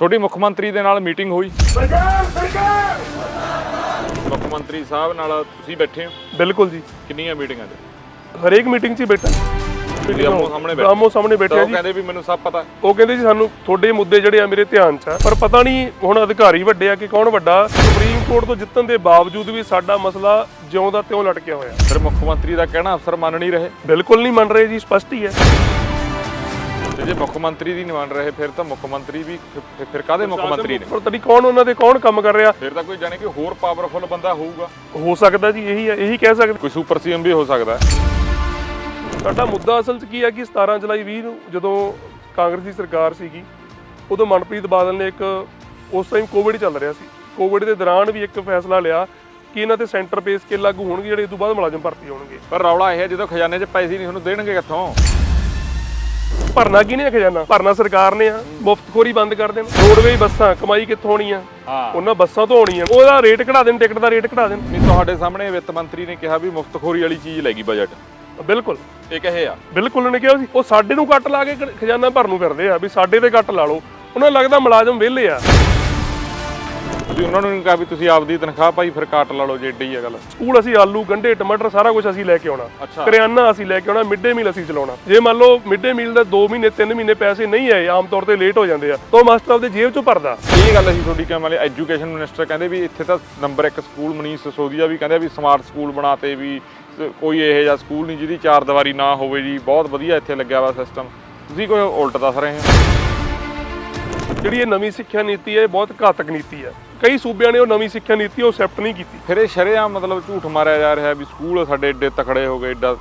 ਤੁਹਾਡੀ ਮੁੱਖ ਮੰਤਰੀ ਦੇ ਨਾਲ ਮੀਟਿੰਗ ਹੋਈ। ਮੁੱਖ ਮੰਤਰੀ ਸਾਹਿਬ ਨਾਲ ਤੁਸੀਂ ਬੈਠੇ ਹੋ? ਬਿਲਕੁਲ ਜੀ। ਕਿੰਨੀਆਂ ਮੀਟਿੰਗਾਂ 'ਚ? ਹਰੇਕ ਮੀਟਿੰਗ 'ਚ ਹੀ ਬੈਠਾ। ਆਮੋ ਸਾਹਮਣੇ ਬੈਠੇ। ਆਮੋ ਸਾਹਮਣੇ ਜੀ। ਕਹਿੰਦੇ ਵੀ ਮੈਨੂੰ ਸਭ ਪਤਾ। ਉਹ ਕਹਿੰਦੇ ਜੀ ਸਾਨੂੰ ਤੁਹਾਡੇ ਮੁੱਦੇ ਜਿਹੜੇ ਆ ਮੇਰੇ ਧਿਆਨ 'ਚ ਆ। ਪਰ ਪਤਾ ਨਹੀਂ ਹੁਣ ਅਧਿਕਾਰੀ ਵੱਡੇ ਆ ਕਿ ਕੌਣ ਵੱਡਾ। ਸੁਪਰੀਮ ਕੋਰਟ ਤੋਂ ਜਿੱਤਣ ਦੇ ਬਾਵਜੂਦ ਵੀ ਸਾਡਾ ਮਸਲਾ ਜਿਉਂ ਦਾ ਤਿਉਂ ਲਟਕਿਆ ਹੋਇਆ। ਫਿਰ ਮੁੱਖ ਮੰਤਰੀ ਦਾ ਕਹਿਣਾ ਅਫਸਰ ਮੰਨ ਨਹੀਂ ਰਹੇ। ਬਿਲਕੁਲ ਨਹੀਂ ਮੰਨ ਰਹੇ ਜੀ ਸਪਸ਼ਟ ਹੀ ਹੈ। ਤੇ ਜੇ ਮੁੱਖ ਮੰਤਰੀ ਦੀ ਨਹੀਂ ਮੰਨ ਰਹੇ ਫਿਰ ਤਾਂ ਮੁੱਖ ਮੰਤਰੀ ਵੀ ਫਿਰ- ਫਿਰ ਕਾਦੇ ਮੁੱਖ ਮੰਤਰੀ ਨੇ? ਪਤਾ ਨਹੀਂ ਕੌਣ ਉਹਨਾਂ ਦੇ ਕੌਣ ਕੰਮ ਕਰ ਰਿਹਾ? ਫਿਰ ਤਾਂ ਕੋਈ ਜਾਣੇ ਕਿ ਹੋਰ ਪਾਵਰਫੁਲ ਬੰਦਾ ਹੋਊਗਾ। ਹੋ ਸਕਦਾ ਜੀ ਇਹੀ ਹੈ ਇਹੀ ਕਹਿ ਸਕਦੇ। ਕੋਈ ਸੁਪਰ ਸੀਐਮ ਵੀ ਹੋ ਸਕਦਾ ਹੈ। ਸਾਡਾ ਮੁੱਦਾ ਅਸਲ 'ਚ ਕੀ ਹੈ ਕਿ 17 ਜੁਲਾਈ 20 ਨੂੰ ਜਦੋਂ ਕਾਂਗਰਸ ਦੀ ਸਰਕਾਰ ਸੀਗੀ ਉਦੋਂ ਮਨਪ੍ਰੀਤ ਬਾਦਲ ਨੇ ਇੱਕ ਉਸ ਟਾਈਮ ਕੋਵਿਡ ਚੱਲ ਰਿਹਾ ਸੀ। ਕੋਵਿਡ ਦੇ ਦੌਰਾਨ ਵੀ ਇੱਕ ਫੈਸਲਾ ਲਿਆ ਕਿ ਇਹਨਾਂ ਤੇ ਸੈਂਟਰ ਪੇ ਸਕੇਲ ਲਾਗੂ ਹੋਣਗੇ ਜਿਹੜੇ ਇਸ ਤੋਂ ਬਾਅਦ ਮੁਲਾਜ਼ਮ ਭਰਤੀ ਹੋਣਗੇ। ਪਰ ਰੌਲਾ ਇਹ ਹੈ ਜਦੋਂ ਖਜ਼ਾਨੇ 'ਚ ਪੈਸੇ ਨਹੀਂ ਤੁਹਾਨੂੰ ਦੇਣਗੇ ਕਿੱਥੋਂ? ਭਰਨਾ ਕੀ ਨੇ ਖਜ਼ਾਨਾ ਭਰਨਾ ਸਰਕਾਰ ਨੇ ਆ ਮੁਫਤਖੋਰੀ ਬੰਦ ਕਰ ਦੇਣ। ਰੋਡਵੇਜ ਬੱਸਾਂ ਕਮਾਈ ਕਿੱਥੋਂ ਹੋਣੀ ਆ? ਉਹਨਾਂ ਬੱਸਾਂ ਤੋਂ ਹੋਣੀ ਆ। ਉਹਦਾ ਰੇਟ ਘਟਾ ਦੇਣ ਟਿਕਟ ਦਾ ਰੇਟ ਘਟਾ ਦੇਣ। ਨਹੀਂ ਤੁਹਾਡੇ ਸਾਹਮਣੇ ਵਿੱਤ ਮੰਤਰੀ ਨੇ ਕਿਹਾ ਵੀ ਮੁਫਤਖੋਰੀ ਵਾਲੀ ਚੀਜ਼ ਲੈ ਗਈ ਬਜਟ ਬਿਲਕੁਲ। ਇਹ ਕਹੇ ਆ। ਬਿਲਕੁਲ ਉਹਨੇ ਕਿਹਾ ਸੀ। ਉਹ ਸਾਡੇ ਨੂੰ ਕੱਟ ਲਾ ਕੇ ਖਜ਼ਾਨਾ ਭਰਨ ਨੂੰ ਫਿਰਦੇ ਆ ਵੀ ਸਾਡੇ ਤੇ ਕੱਟ ਲਾ ਲਓ। ਉਹਨਾਂ ਨੂੰ ਲੱਗਦਾ ਮੁਲਾਜ਼ਮ ਵਿਹਲੇ ਆ। ਤੁਸੀਂ ਉਹਨਾਂ ਨੂੰ ਨਹੀਂ ਕਿਹਾ ਵੀ ਤੁਸੀਂ ਆਪਦੀ ਤਨਖਾਹ ਭਾਈ ਫਿਰ ਕੱਟ ਲਾ ਲਓ ਜੇ ਏਡੀ ਆ ਗੱਲ। ਸਕੂਲ ਅਸੀਂ ਆਲੂ ਗੰਢੇ ਟਮਾਟਰ ਸਾਰਾ ਕੁਝ ਅਸੀਂ ਲੈ ਕੇ ਆਉਣਾ। ਕਰਿਆਨਾ ਅਸੀਂ ਲੈ ਕੇ ਆਉਣਾ ਮਿਡ ਮੀਲ ਅਸੀਂ ਚਲਾਉਣਾ। ਜੇ ਮੰਨ ਲਓ ਮਿਡ ਮੀਲ ਦਾ 2 ਮਹੀਨੇ 3 ਮਹੀਨੇ ਪੈਸੇ ਨਹੀਂ ਆਏ ਆਮ ਤੌਰ ਤੇ ਲੇਟ ਹੋ ਜਾਂਦੇ ਆ ਤਾਂ ਮਾਸਟਰ ਆਪਦੇ ਜੇਬ ਚੋਂ ਭਰਦਾ। ਇਹ ਗੱਲ ਅਸੀਂ ਤੁਹਾਡੀ ਕਹਿਣ ਵਾਲੇ ਐਜੂਕੇਸ਼ਨ ਮਿਨਿਸਟਰ ਕਹਿੰਦੇ ਵੀ ਇੱਥੇ ਤਾਂ ਨੰਬਰ 1 ਸਕੂਲ ਮਨੀਸ਼ ਸਸੋਦੀਆ ਵੀ ਕਹਿੰਦੇ ਵੀ ਸਮਾਰਟ ਸਕੂਲ ਬਣਾਤੇ ਵੀ ਕੋਈ ਇਹੋ ਜਿਹਾ ਸਕੂਲ ਨਹੀਂ ਜਿਹਦੀ ਚਾਰ ਦੀਵਾਰੀ ਨਾ ਹੋਵੇ ਜੀ। ਬਹੁਤ ਵਧੀਆ ਇੱਥੇ ਲੱਗਿਆ ਵਾ ਸਿਸਟਮ ਤੁਸੀਂ ਕੋਈ ਉਲਟ ਦੱਸ ਰਹੇ ਹੋ? ਜਿਹੜੀ ਇਹ ਨਵੀਂ ਸਿੱਖਿਆ ਨੀਤੀ ਹੈ ਇਹ ਬਹੁਤ ਘਾਤਕ ਨੀਤੀ ਹੈ। ਕਈ ਸੂਬਿਆਂ ਨੇ ਉਹ ਨਵੀਂ ਸਿੱਖਿਆ ਨੀਤੀ ਉਹ ਐਕਸੈਪਟ ਨਹੀਂ ਕੀਤੀ। ਫਿਰ ਇਹ ਸ਼ਰੇਆਮ ਮਤਲਬ ਝੂਠ ਮਾਰਿਆ ਜਾ ਰਿਹਾ ਵੀ ਸਕੂਲ ਸਾਡੇ ਏਡੇ ਤਕੜੇ ਹੋ ਗਏ ਏਡਾ